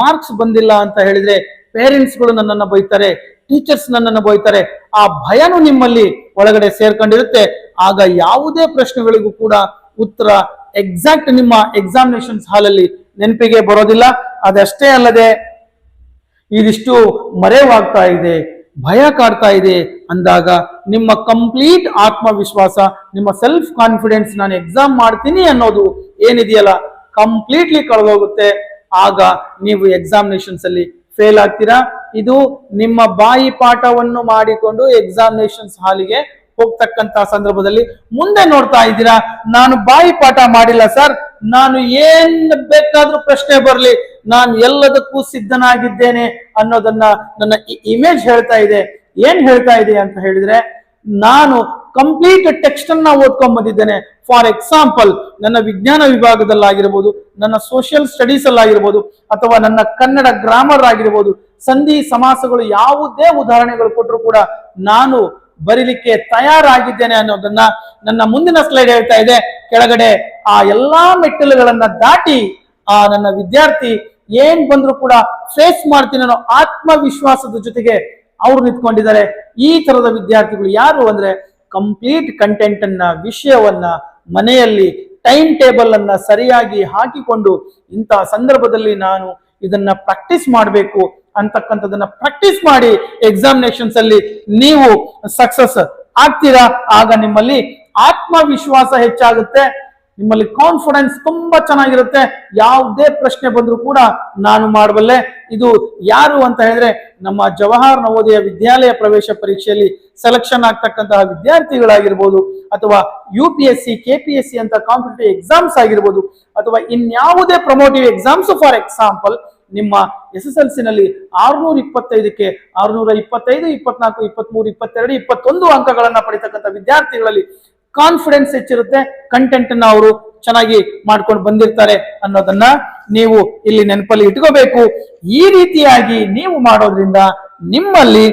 ಮಾರ್ಕ್ಸ್ ಬಂದಿಲ್ಲ ಅಂತ ಹೇಳಿದ್ರೆ ಪೇರೆಂಟ್ಸ್ಗಳು ನನ್ನನ್ನು ಬೈತಾರೆ ಟೀಚರ್ಸ್ ನನ್ನನ್ನು ಬೈತಾರೆ. ಆ ಭಯನು ನಿಮ್ಮಲ್ಲಿ ಒಳಗಡೆ ಸೇರ್ಕೊಂಡಿರುತ್ತೆ. ಆಗ ಯಾವುದೇ ಪ್ರಶ್ನೆಗಳಿಗೂ ಕೂಡ ಉತ್ತರ ಎಕ್ಸಾಕ್ಟ್ ನಿಮ್ಮ ಎಕ್ಸಾಮಿನೇಷನ್ಸ್ ಹಾಲಲ್ಲಿ ನೆನಪಿಗೆ ಬರೋದಿಲ್ಲ. ಅದಷ್ಟೇ ಅಲ್ಲದೆ ಇದಿಷ್ಟು ಮರೆವಾಗ್ತಾ ಇದೆ, ಭಯ ಕಾಡ್ತಾ ಇದೆ ಅಂದಾಗ ನಿಮ್ಮ ಕಂಪ್ಲೀಟ್ ಆತ್ಮವಿಶ್ವಾಸ, ನಿಮ್ಮ ಸೆಲ್ಫ್ ಕಾನ್ಫಿಡೆನ್ಸ್ ನಾನು ಎಕ್ಸಾಮ್ ಮಾಡ್ತೀನಿ ಅನ್ನೋದು ಏನಿದೆಯಲ್ಲ ಕಂಪ್ಲೀಟ್ಲಿ ಕಳೆದೋಗುತ್ತೆ. ಆಗ ನೀವು ಎಕ್ಸಾಮಿನೇಷನ್ಸ್ ಅಲ್ಲಿ ಫೇಲ್ ಆಗ್ತೀರಾ. ಇದು ನಿಮ್ಮ ಬಾಯಿ ಪಾಠವನ್ನು ಮಾಡಿಕೊಂಡು ಎಕ್ಸಾಮಿನೇಷನ್ಸ್ ಹಾಲಿಗೆ ಹೋಗ್ತಕ್ಕಂತ ಸಂದರ್ಭದಲ್ಲಿ ಮುಂದೆ ನೋಡ್ತಾ ಇದ್ದೀರಾ? ನಾನು ಬಾಯಿ ಪಾಠ ಮಾಡಿಲ್ಲ ಸರ್. ನಾನು ಏನ್ ಬೇಕಾದ್ರೂ ಪ್ರಶ್ನೆ ಬರಲಿ. ನಾನು ಎಲ್ಲದಕ್ಕೂ ಸಿದ್ಧನಾಗಿದ್ದೇನೆ ಅನ್ನೋದನ್ನ ನನ್ನ ಇಮೇಜ್ ಹೇಳ್ತಾ ಇದೆ. ಏನ್ ಹೇಳ್ತಾ ಇದೆ ಅಂತ ಹೇಳಿದ್ರೆ, ನಾನು ಕಂಪ್ಲೀಟ್ ಟೆಕ್ಸ್ಟ್ ಅನ್ನ ಓದ್ಕೊಂಡ್ ಬಂದಿದ್ದೇನೆ. ಫಾರ್ ಎಕ್ಸಾಂಪಲ್ ನನ್ನ ವಿಜ್ಞಾನ ವಿಭಾಗದಲ್ಲಾಗಿರ್ಬೋದು, ನನ್ನ ಸೋಷಿಯಲ್ ಸ್ಟಡೀಸ್ ಅಲ್ಲಾಗಿರ್ಬೋದು, ಅಥವಾ ನನ್ನ ಕನ್ನಡ ಗ್ರಾಮರ್ ಆಗಿರ್ಬೋದು, ಸಂಧಿ, ಸಮಾಸಗಳು ಯಾವುದೇ ಉದಾಹರಣೆಗಳು ಕೊಟ್ಟರು ಕೂಡ ನಾನು ಬರೀಲಿಕ್ಕೆ ತಯಾರಾಗಿದ್ದೇನೆ ಅನ್ನೋದನ್ನ ನನ್ನ ಮುಂದಿನ ಸ್ಲೈಡ್ ಹೇಳ್ತಾ ಇದೆ. ಕೆಳಗಡೆ ಆ ಎಲ್ಲಾ ಮೆಟ್ಟಿಲುಗಳನ್ನ ದಾಟಿ ಆ ನನ್ನ ವಿದ್ಯಾರ್ಥಿ ಏನ್ ಬಂದ್ರು ಕೂಡ ಫೇಸ್ ಮಾಡ್ತೀನಿ ಅನ್ನೋ ಆತ್ಮವಿಶ್ವಾಸದ ಜೊತೆಗೆ ಅವ್ರು ನಿಂತ್ಕೊಂಡಿದ್ದಾರೆ. ಈ ತರದ ವಿದ್ಯಾರ್ಥಿಗಳು ಯಾರು ಅಂದ್ರೆ ಕಂಪ್ಲೀಟ್ ಕಂಟೆಂಟ್ ಅನ್ನ, ವಿಷಯವನ್ನ, ಮನೆಯಲ್ಲಿ ಟೈಮ್ ಟೇಬಲ್ ಅನ್ನ ಸರಿಯಾಗಿ ಹಾಕಿಕೊಂಡು ಇಂತಹ ಸಂದರ್ಭದಲ್ಲಿ ನಾನು ಇದನ್ನ ಪ್ರಾಕ್ಟೀಸ್ ಮಾಡಬೇಕು ಅಂತಕ್ಕಂಥದನ್ನ ಪ್ರಾಕ್ಟೀಸ್ ಮಾಡಿ ಎಕ್ಸಾಮಿನೇಷನ್ಸ್ ಅಲ್ಲಿ ನೀವು ಸಕ್ಸಸ್ ಆಗ್ತೀರಾ? ಆಗ ನಿಮ್ಮಲ್ಲಿ ಆತ್ಮವಿಶ್ವಾಸ ಹೆಚ್ಚಾಗುತ್ತೆ. ನಿಮ್ಮಲ್ಲಿ ಕಾನ್ಫಿಡೆನ್ಸ್ ತುಂಬಾ ಚೆನ್ನಾಗಿರುತ್ತೆ. ಯಾವುದೇ ಪ್ರಶ್ನೆ ಬಂದರೂ ಕೂಡ ನಾನು ಮಾಡಬಲ್ಲೆ. ಇದು ಯಾರು ಅಂತ ಹೇಳಿದ್ರೆ ನಮ್ಮ ಜವಾಹರ್ ನವೋದಯ ವಿದ್ಯಾಲಯ ಪ್ರವೇಶ ಪರೀಕ್ಷೆಯಲ್ಲಿ ಸೆಲೆಕ್ಷನ್ ಆಗ್ತಕ್ಕಂತಹ ವಿದ್ಯಾರ್ಥಿಗಳಾಗಿರ್ಬೋದು ಅಥವಾ U P S C K P S C ಅಂತ ಕಾಂಪಿಟೇಟಿವ್ ಎಕ್ಸಾಮ್ಸ್ ಆಗಿರ್ಬೋದು ಅಥವಾ ಇನ್ಯಾವುದೇ ಪ್ರಮೋಟಿವ್ ಎಕ್ಸಾಮ್ಸ್ ಫಾರ್ ಎಕ್ಸಾಂಪಲ್ ನಿಮ್ಮ ಎಸ್ ಎಸ್ ಎಲ್ ಸಿ ನಲ್ಲಿ ಆರ್ನೂರ ಇಪ್ಪತ್ತೈದಕ್ಕೆ ಆರ್ನೂರ ಇಪ್ಪತ್ತೈದು ಇಪ್ಪತ್ನಾಲ್ಕು, ಇಪ್ಪತ್ಮೂರು, ಇಪ್ಪತ್ತೆರಡು, ಇಪ್ಪತ್ತೊಂದು ಅಂಕಗಳನ್ನ ಪಡಿತಕ್ಕಂಥ ವಿದ್ಯಾರ್ಥಿಗಳಲ್ಲಿ ಕಾನ್ಫಿಡೆನ್ಸ್ ಹೆಚ್ಚಿರುತ್ತೆ ಕಂಟೆಂಟ್ ಅನ್ನ ಅವರು ಚೆನ್ನಾಗಿ ಮಾಡ್ಕೊಂಡು ಬಂದಿರ್ತಾರೆ ಅನ್ನೋದನ್ನ ನೀವು ಇಲ್ಲಿ ನೆನಪಲ್ಲಿ ಇಟ್ಕೋಬೇಕು. ಈ ರೀತಿಯಾಗಿ ನೀವು ಮಾಡೋದ್ರಿಂದ ನಿಮ್ಮಲ್ಲಿ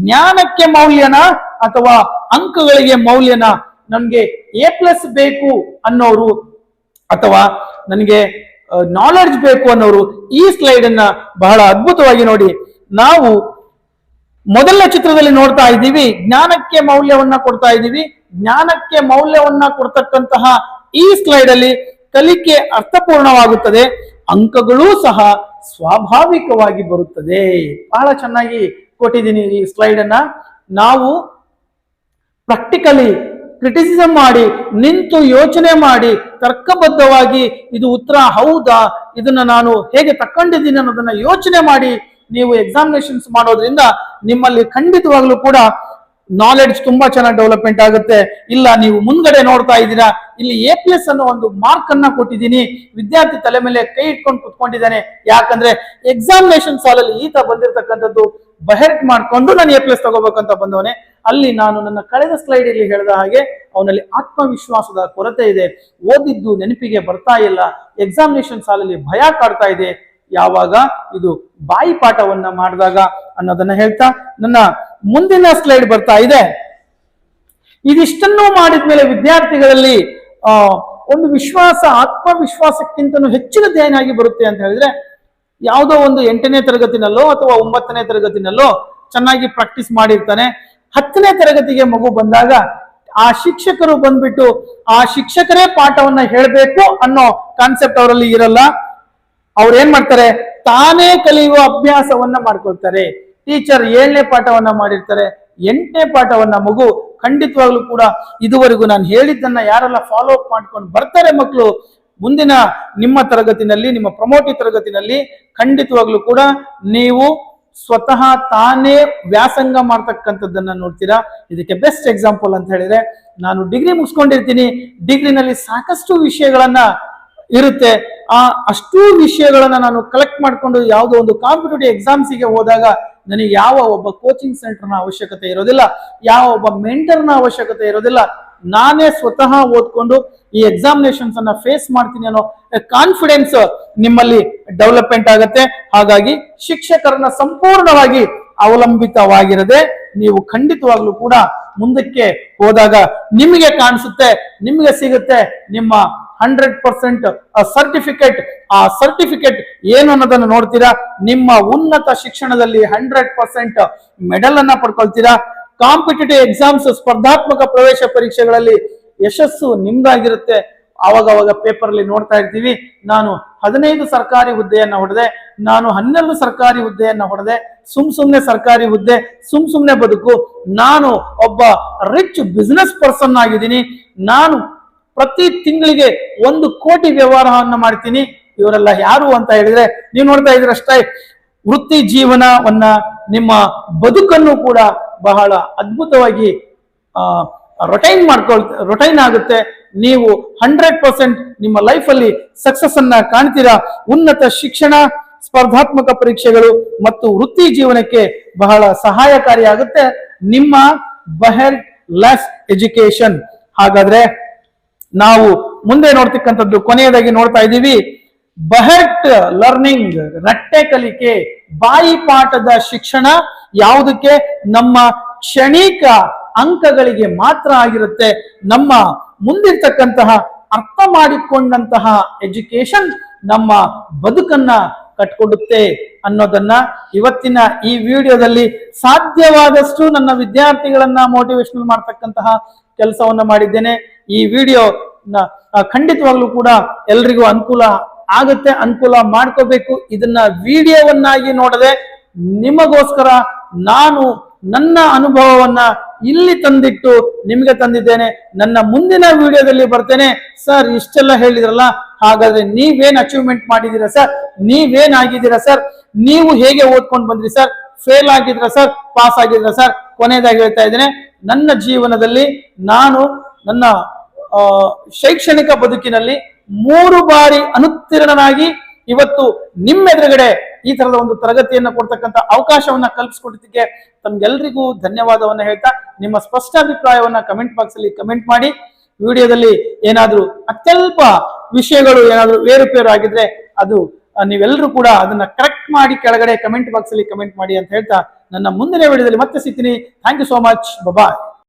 ಜ್ಞಾನಕ್ಕೆ ಮೌಲ್ಯನ ಅಥವಾ ಅಂಕಗಳಿಗೆ ಮೌಲ್ಯನ ನಮ್ಗೆ ಎ ಪ್ಲಸ್ ಬೇಕು ಅನ್ನೋರು ಅಥವಾ ನನಗೆ ನಾಲೆಡ್ಜ್ ಬೇಕು ಅನ್ನೋರು ಈ ಸ್ಲೈಡ್ ಅನ್ನ ಬಹಳ ಅದ್ಭುತವಾಗಿ ನೋಡಿ. ನಾವು ಮೊದಲ ಚಿತ್ರದಲ್ಲಿ ನೋಡ್ತಾ ಇದ್ದೀವಿ, ಜ್ಞಾನಕ್ಕೆ ಮೌಲ್ಯವನ್ನ ಕೊಡ್ತಾ ಇದ್ದೀವಿ. ಜ್ಞಾನಕ್ಕೆ ಮೌಲ್ಯವನ್ನ ಕೊಡ್ತಕ್ಕಂತಹ ಈ ಸ್ಲೈಡ್ ಅಲ್ಲಿ ಕಲಿಕೆ ಅರ್ಥಪೂರ್ಣವಾಗುತ್ತದೆ, ಅಂಕಗಳೂ ಸಹ ಸ್ವಾಭಾವಿಕವಾಗಿ ಬರುತ್ತದೆ. ಬಹಳ ಚೆನ್ನಾಗಿ ಕೊಟ್ಟಿದ್ದೀನಿ ಈ ಸ್ಲೈಡ್ ಅನ್ನ. ನಾವು ಪ್ರಾಕ್ಟಿಕಲಿ ಕ್ರಿಟಿಸಿಸಮ್ ಮಾಡಿ, ನಿಂತು ಯೋಚನೆ ಮಾಡಿ, ತರ್ಕಬದ್ಧವಾಗಿ ಇದು ಉತ್ತರ ಹೌದಾ? ಇದನ್ನ ನಾನು ಹೇಗೆ ತಕ್ಕೊಂಡಿದ್ದೀನಿ ಅನ್ನೋದನ್ನ ಯೋಚನೆ ಮಾಡಿ ನೀವು ಎಕ್ಸಾಮಿನೇಷನ್ಸ್ ಮಾಡೋದ್ರಿಂದ ನಿಮ್ಮಲ್ಲಿ ಖಂಡಿತವಾಗ್ಲೂ ಕೂಡ ನಾಲೆಡ್ಜ್ ತುಂಬಾ ಚೆನ್ನಾಗಿ ಡೆವಲಪ್ಮೆಂಟ್ ಆಗುತ್ತೆ. ಇಲ್ಲ, ನೀವು ಮುಂದ್ಗಡೆ ನೋಡ್ತಾ ಇದ್ದೀರಾ? ಇಲ್ಲಿ ಎ ಪ್ಲಸ್ ಅನ್ನೋ ಒಂದು ಮಾರ್ಕ್ ಅನ್ನ ಕೊಟ್ಟಿದ್ದೀನಿ. ವಿದ್ಯಾರ್ಥಿ ತಲೆ ಮೇಲೆ ಕೈ ಇಟ್ಕೊಂಡು ಕುತ್ಕೊಂಡಿದ್ದಾನೆ. ಯಾಕಂದ್ರೆ ಎಕ್ಸಾಮಿನೇಷನ್ ಸಾಲಲ್ಲಿ ಈತ ಬಂದಿರತಕ್ಕಂಥದ್ದು ಬಹೆಟ್ ಮಾಡ್ಕೊಂಡು ನಾನು ಎ ಪ್ಲಸ್ ತಗೋಬೇಕಂತ ಬಂದವನೇ, ಅಲ್ಲಿ ನಾನು ನನ್ನ ಕಳೆದ ಸ್ಲೈಡ್ ಇಲ್ಲಿ ಹೇಳಿದ ಹಾಗೆ ಅವನಲ್ಲಿ ಆತ್ಮವಿಶ್ವಾಸದ ಕೊರತೆ ಇದೆ, ಓದಿದ್ದು ನೆನಪಿಗೆ ಬರ್ತಾ ಇಲ್ಲ ಎಕ್ಸಾಮಿನೇಷನ್ ಸಾಲಲ್ಲಿ ಭಯ ಕಾಡ್ತಾ ಇದೆ, ಯಾವಾಗ ಇದು ಬಾಯಿ ಪಾಠವನ್ನ ಮಾಡಿದಾಗ ಅನ್ನೋದನ್ನ ಹೇಳ್ತಾ ನನ್ನ ಮುಂದಿನ ಸ್ಲೈಡ್ ಬರ್ತಾ ಇದೆ. ಇದಿಷ್ಟನ್ನು ಮಾಡಿದ್ಮೇಲೆ ವಿದ್ಯಾರ್ಥಿಗಳಲ್ಲಿ ಒಂದು ವಿಶ್ವಾಸ, ಆತ್ಮವಿಶ್ವಾಸಕ್ಕಿಂತನೂ ಹೆಚ್ಚಿನ ಏನಾಗಿ ಬರುತ್ತೆ ಅಂತ ಹೇಳಿದ್ರೆ ಯಾವುದೋ ಒಂದು ಎಂಟನೇ ತರಗತಿನಲ್ಲೋ ಅಥವಾ ಒಂಬತ್ತನೇ ತರಗತಿನಲ್ಲೋ ಚೆನ್ನಾಗಿ ಪ್ರಾಕ್ಟೀಸ್ ಮಾಡಿರ್ತಾನೆ. ಹತ್ತನೇ ತರಗತಿಗೆ ಮಗು ಬಂದಾಗ ಆ ಶಿಕ್ಷಕರು ಬಂದ್ಬಿಟ್ಟು ಆ ಶಿಕ್ಷಕರೇ ಪಾಠವನ್ನ ಹೇಳಬೇಕು ಅನ್ನೋ ಕಾನ್ಸೆಪ್ಟ್ ಅವರಲ್ಲಿ ಇರಲ್ಲ. ಅವ್ರು ಏನ್ ಮಾಡ್ತಾರೆ? ತಾನೇ ಕಲಿಯುವ ಅಭ್ಯಾಸವನ್ನ ಮಾಡ್ಕೊಳ್ತಾರೆ. ಟೀಚರ್ ಏಳನೇ ಪಾಠವನ್ನ ಮಾಡಿರ್ತಾರೆ. ಎಂಟನೇ ಪಾಠವನ್ನ ಮಗು ಖಂಡಿತವಾಗ್ಲೂ ಕೂಡ ಇದುವರೆಗೂ ನಾನು ಹೇಳಿದ್ದನ್ನ ಯಾರೆಲ್ಲ ಫಾಲೋ ಅಪ್ ಮಾಡ್ಕೊಂಡು ಬರ್ತಾರೆ ಮಕ್ಕಳು ಮುಂದಿನ ನಿಮ್ಮ ತರಗತಿನಲ್ಲಿ, ನಿಮ್ಮ ಪ್ರಮೋಟಿ ತರಗತಿನಲ್ಲಿ ಖಂಡಿತವಾಗ್ಲೂ ಕೂಡ ನೀವು ಸ್ವತಃ ತಾನೇ ವ್ಯಾಸಂಗ ಮಾಡ್ತಕ್ಕಂಥದ್ದನ್ನ ನೋಡ್ತೀರಾ? ಇದಕ್ಕೆ ಬೆಸ್ಟ್ ಎಕ್ಸಾಂಪಲ್ ಅಂತ ಹೇಳಿದ್ರೆ, ನಾನು ಡಿಗ್ರಿ ಮುಗಿಸ್ಕೊಂಡಿರ್ತೀನಿ ಡಿಗ್ರಿನಲ್ಲಿ ಸಾಕಷ್ಟು ವಿಷಯಗಳನ್ನ ಇರುತ್ತೆ. ಆ ಅಷ್ಟೂ ವಿಷಯಗಳನ್ನ ನಾನು ಕಲೆಕ್ಟ್ ಮಾಡಿಕೊಂಡು ಯಾವುದೋ ಒಂದು ಕಾಂಪಿಟೇಟಿವ್ ಎಕ್ಸಾಮ್ಸಿಗೆ ಹೋದಾಗ ನನಗೆ ಯಾವ ಒಬ್ಬ ಕೋಚಿಂಗ್ ಸೆಂಟರ್ನ ಅವಶ್ಯಕತೆ ಇರೋದಿಲ್ಲ, ಯಾವ ಒಬ್ಬ ಮೆಂಟರ್ನ ಅವಶ್ಯಕತೆ ಇರೋದಿಲ್ಲ. ನಾನೇ ಸ್ವತಃ ಓದ್ಕೊಂಡು ಈ ಎಕ್ಸಾಮಿನೇಷನ್ಸ್ ಅನ್ನ ಫೇಸ್ ಮಾಡ್ತೀನಿ ಅನ್ನೋ ಕಾನ್ಫಿಡೆನ್ಸ್ ನಿಮ್ಮಲ್ಲಿ ಡೆವಲಪ್ಮೆಂಟ್ ಆಗುತ್ತೆ. ಹಾಗಾಗಿ ಶಿಕ್ಷಕರನ್ನ ಸಂಪೂರ್ಣವಾಗಿ ಅವಲಂಬಿತವಾಗಿರದೆ ನೀವು ಖಂಡಿತವಾಗ್ಲೂ ಕೂಡ ಮುಂದಕ್ಕೆ ಹೋದಾಗ ನಿಮಗೆ ಕಾಣಿಸುತ್ತೆ, ನಿಮಗೆ ಸಿಗುತ್ತೆ ನಿಮ್ಮ ಹಂಡ್ರೆಡ್ ಪರ್ಸೆಂಟ್ ಸರ್ಟಿಫಿಕೇಟ್ ಆ ಸರ್ಟಿಫಿಕೇಟ್ ಏನು ಅನ್ನೋದನ್ನ ನೋಡ್ತೀರಾ? ನಿಮ್ಮ ಉನ್ನತ ಶಿಕ್ಷಣದಲ್ಲಿ ಹಂಡ್ರೆಡ್ ಪರ್ಸೆಂಟ್ ಮೆಡಲ್ ಅನ್ನ ಪಡ್ಕೊಳ್ತೀರಾ? ಕಾಂಪಿಟೇಟಿವ್ ಎಕ್ಸಾಮ್ಸ್ ಸ್ಪರ್ಧಾತ್ಮಕ ಪ್ರವೇಶ ಪರೀಕ್ಷೆಗಳಲ್ಲಿ ಯಶಸ್ಸು ನಿಮ್ದಾಗಿರುತ್ತೆ. ಅವಾಗ ಪೇಪರ್ ಅಲ್ಲಿ ನೋಡ್ತಾ ಇರ್ತೀವಿ. ನಾನು ಹದಿನೈದು ಸರ್ಕಾರಿ ಹುದ್ದೆಯನ್ನ ಹೊಡೆದೆ, ನಾನು ಹನ್ನೆರಡು ಸರ್ಕಾರಿ ಹುದ್ದೆಯನ್ನ ಹೊಡೆದೆ, ಸುಮ್ ಸುಮ್ನೆ ಸರ್ಕಾರಿ ಹುದ್ದೆ, ಸುಮ್ ಸುಮ್ನೆ ಬದುಕು. ನಾನು ಒಬ್ಬ ರಿಚ್ ಬಿಸ್ನೆಸ್ ಪರ್ಸನ್ ಆಗಿದ್ದೀನಿ. ನಾನು ಪ್ರತಿ ತಿಂಗಳಿಗೆ ಒಂದು ಕೋಟಿ ವ್ಯವಹಾರವನ್ನ ಮಾಡ್ತೀನಿ. ಇವರೆಲ್ಲ ಯಾರು ಅಂತ ಹೇಳಿದ್ರೆ, ನೀವು ನೋಡ್ತಾ ಇದ್ರೆ ಅಷ್ಟೇ ವೃತ್ತಿ ಜೀವನವನ್ನ ನಿಮ್ಮ ಬದುಕನ್ನು ಕೂಡ ಬಹಳ ಅದ್ಭುತವಾಗಿ ರೊಟೈನ್ ಮಾಡ್ಕೊಳ್ ರೊಟೈನ್ ಆಗುತ್ತೆ. ನೀವು ಹಂಡ್ರೆಡ್ ಪರ್ಸೆಂಟ್ ನಿಮ್ಮ ಲೈಫಲ್ಲಿ ಸಕ್ಸಸ್ ಅನ್ನ ಕಾಣ್ತೀರಾ? ಉನ್ನತ ಶಿಕ್ಷಣ, ಸ್ಪರ್ಧಾತ್ಮಕ ಪರೀಕ್ಷೆಗಳು ಮತ್ತು ವೃತ್ತಿ ಜೀವನಕ್ಕೆ ಬಹಳ ಸಹಾಯಕಾರಿಯಾಗುತ್ತೆ. ನಿಮ್ಮ ಬಹರ್ ಲೆಸ್ ಎಜುಕೇಶನ್ ಹಾಗಾದ್ರೆ ನಾವು ಮುಂದೆ ನೋಡ್ತಕ್ಕಂಥದ್ದು ಕೊನೆಯದಾಗಿ ನೋಡ್ತಾ ಇದ್ದೀವಿ. ಬಹಟ್ ಲರ್ನಿಂಗ್ ರಟ್ಟೆ ಕಲಿಕೆ, ಬಾಯಿ ಪಾಠದ ಶಿಕ್ಷಣ ಯಾವುದಕ್ಕೆ? ನಮ್ಮ ಕ್ಷಣಿಕ ಅಂಕಗಳಿಗೆ ಮಾತ್ರ ಆಗಿರುತ್ತೆ. ನಮ್ಮ ಮುಂದಿರ್ತಕ್ಕಂತಹ ಅರ್ಥ ಮಾಡಿಕೊಂಡಂತಹ ಎಜುಕೇಶನ್ ನಮ್ಮ ಬದುಕನ್ನ ಕಟ್ಕೊಡುತ್ತೆ ಅನ್ನೋದನ್ನ ಇವತ್ತಿನ ಈ ವಿಡಿಯೋದಲ್ಲಿ ಸಾಧ್ಯವಾದಷ್ಟು ನನ್ನ ವಿದ್ಯಾರ್ಥಿಗಳನ್ನ ಮೋಟಿವೇಶನಲ್ ಮಾಡ್ತಕ್ಕಂತಹ ಕೆಲಸವನ್ನ ಮಾಡಿದ್ದೇನೆ. ಈ ವಿಡಿಯೋ ಖಂಡಿತವಾಗ್ಲೂ ಕೂಡ ಎಲ್ರಿಗೂ ಅನುಕೂಲ ಆಗುತ್ತೆ ಅನುಕೂಲ ಮಾಡ್ಕೋಬೇಕು. ಇದನ್ನ ವಿಡಿಯೋವನ್ನಾಗಿ ನೋಡದೆ ನಿಮಗೋಸ್ಕರ ನಾನು ನನ್ನ ಅನುಭವವನ್ನ ಇಲ್ಲಿ ತಂದಿಟ್ಟು ನಿಮಗೆ ತಂದಿದ್ದೇನೆ. ನನ್ನ ಮುಂದಿನ ವಿಡಿಯೋದಲ್ಲಿ ಬರ್ತೇನೆ. ಸರ್, ಇಷ್ಟೆಲ್ಲ ಹೇಳಿದ್ರಲ್ಲ? ಹಾಗಾದ್ರೆ ನೀವೇನ್ ಅಚೀವ್ಮೆಂಟ್ ಮಾಡಿದೀರಾ ಸರ್? ನೀವೇನ್ ಆಗಿದ್ದೀರಾ ಸರ್? ನೀವು ಹೇಗೆ ಓದ್ಕೊಂಡು ಬಂದ್ರಿ ಸರ್? ಫೇಲ್ ಆಗಿದ್ರ ಸರ್? ಪಾಸ್ ಆಗಿದ್ರ ಸರ್? ಕೊನೆಯದಾಗಿ ಹೇಳ್ತಾ ಇದ್ದೇನೆ. ನನ್ನ ಜೀವನದಲ್ಲಿ ನಾನು ನನ್ನ ಶೈಕ್ಷಣಿಕ ಬದುಕಿನಲ್ಲಿ ಮೂರು ಬಾರಿ ಅನುತ್ತೀರ್ಣನಾಗಿ ಇವತ್ತು ನಿಮ್ಮೆದುರುಗಡೆ ಈ ತರದ ಒಂದು ತರಗತಿಯನ್ನ ಕೊಡ್ತಕ್ಕಂಥ ಅವಕಾಶವನ್ನ ಕಲ್ಪಿಸ್ಕೊಟ್ಟಿದ್ದಕ್ಕೆ ತಮ್ಗೆಲ್ರಿಗೂ ಧನ್ಯವಾದವನ್ನ ಹೇಳ್ತಾ, ನಿಮ್ಮ ಸ್ಪಷ್ಟ ಅಭಿಪ್ರಾಯವನ್ನ ಕಮೆಂಟ್ ಬಾಕ್ಸ್ ಅಲ್ಲಿ ಕಮೆಂಟ್ ಮಾಡಿ. ವಿಡಿಯೋದಲ್ಲಿ ಏನಾದ್ರೂ ಅತ್ಯಲ್ಪ ವಿಷಯಗಳು ಏನಾದ್ರೂ ಏರುಪೇರು ಆಗಿದ್ರೆ ಅದು ನೀವೆಲ್ಲರೂ ಕೂಡ ಅದನ್ನ ಕರೆಕ್ಟ್ ಮಾಡಿ ಕೆಳಗಡೆ ಕಮೆಂಟ್ ಬಾಕ್ಸ್ ಅಲ್ಲಿ ಕಮೆಂಟ್ ಮಾಡಿ ಅಂತ ಹೇಳ್ತಾ ನನ್ನ ಮುಂದಿನ ವಿಡಿಯೋದಲ್ಲಿ ಮತ್ತೆ ಸಿಗ್ತೀನಿ. Thank you so much bye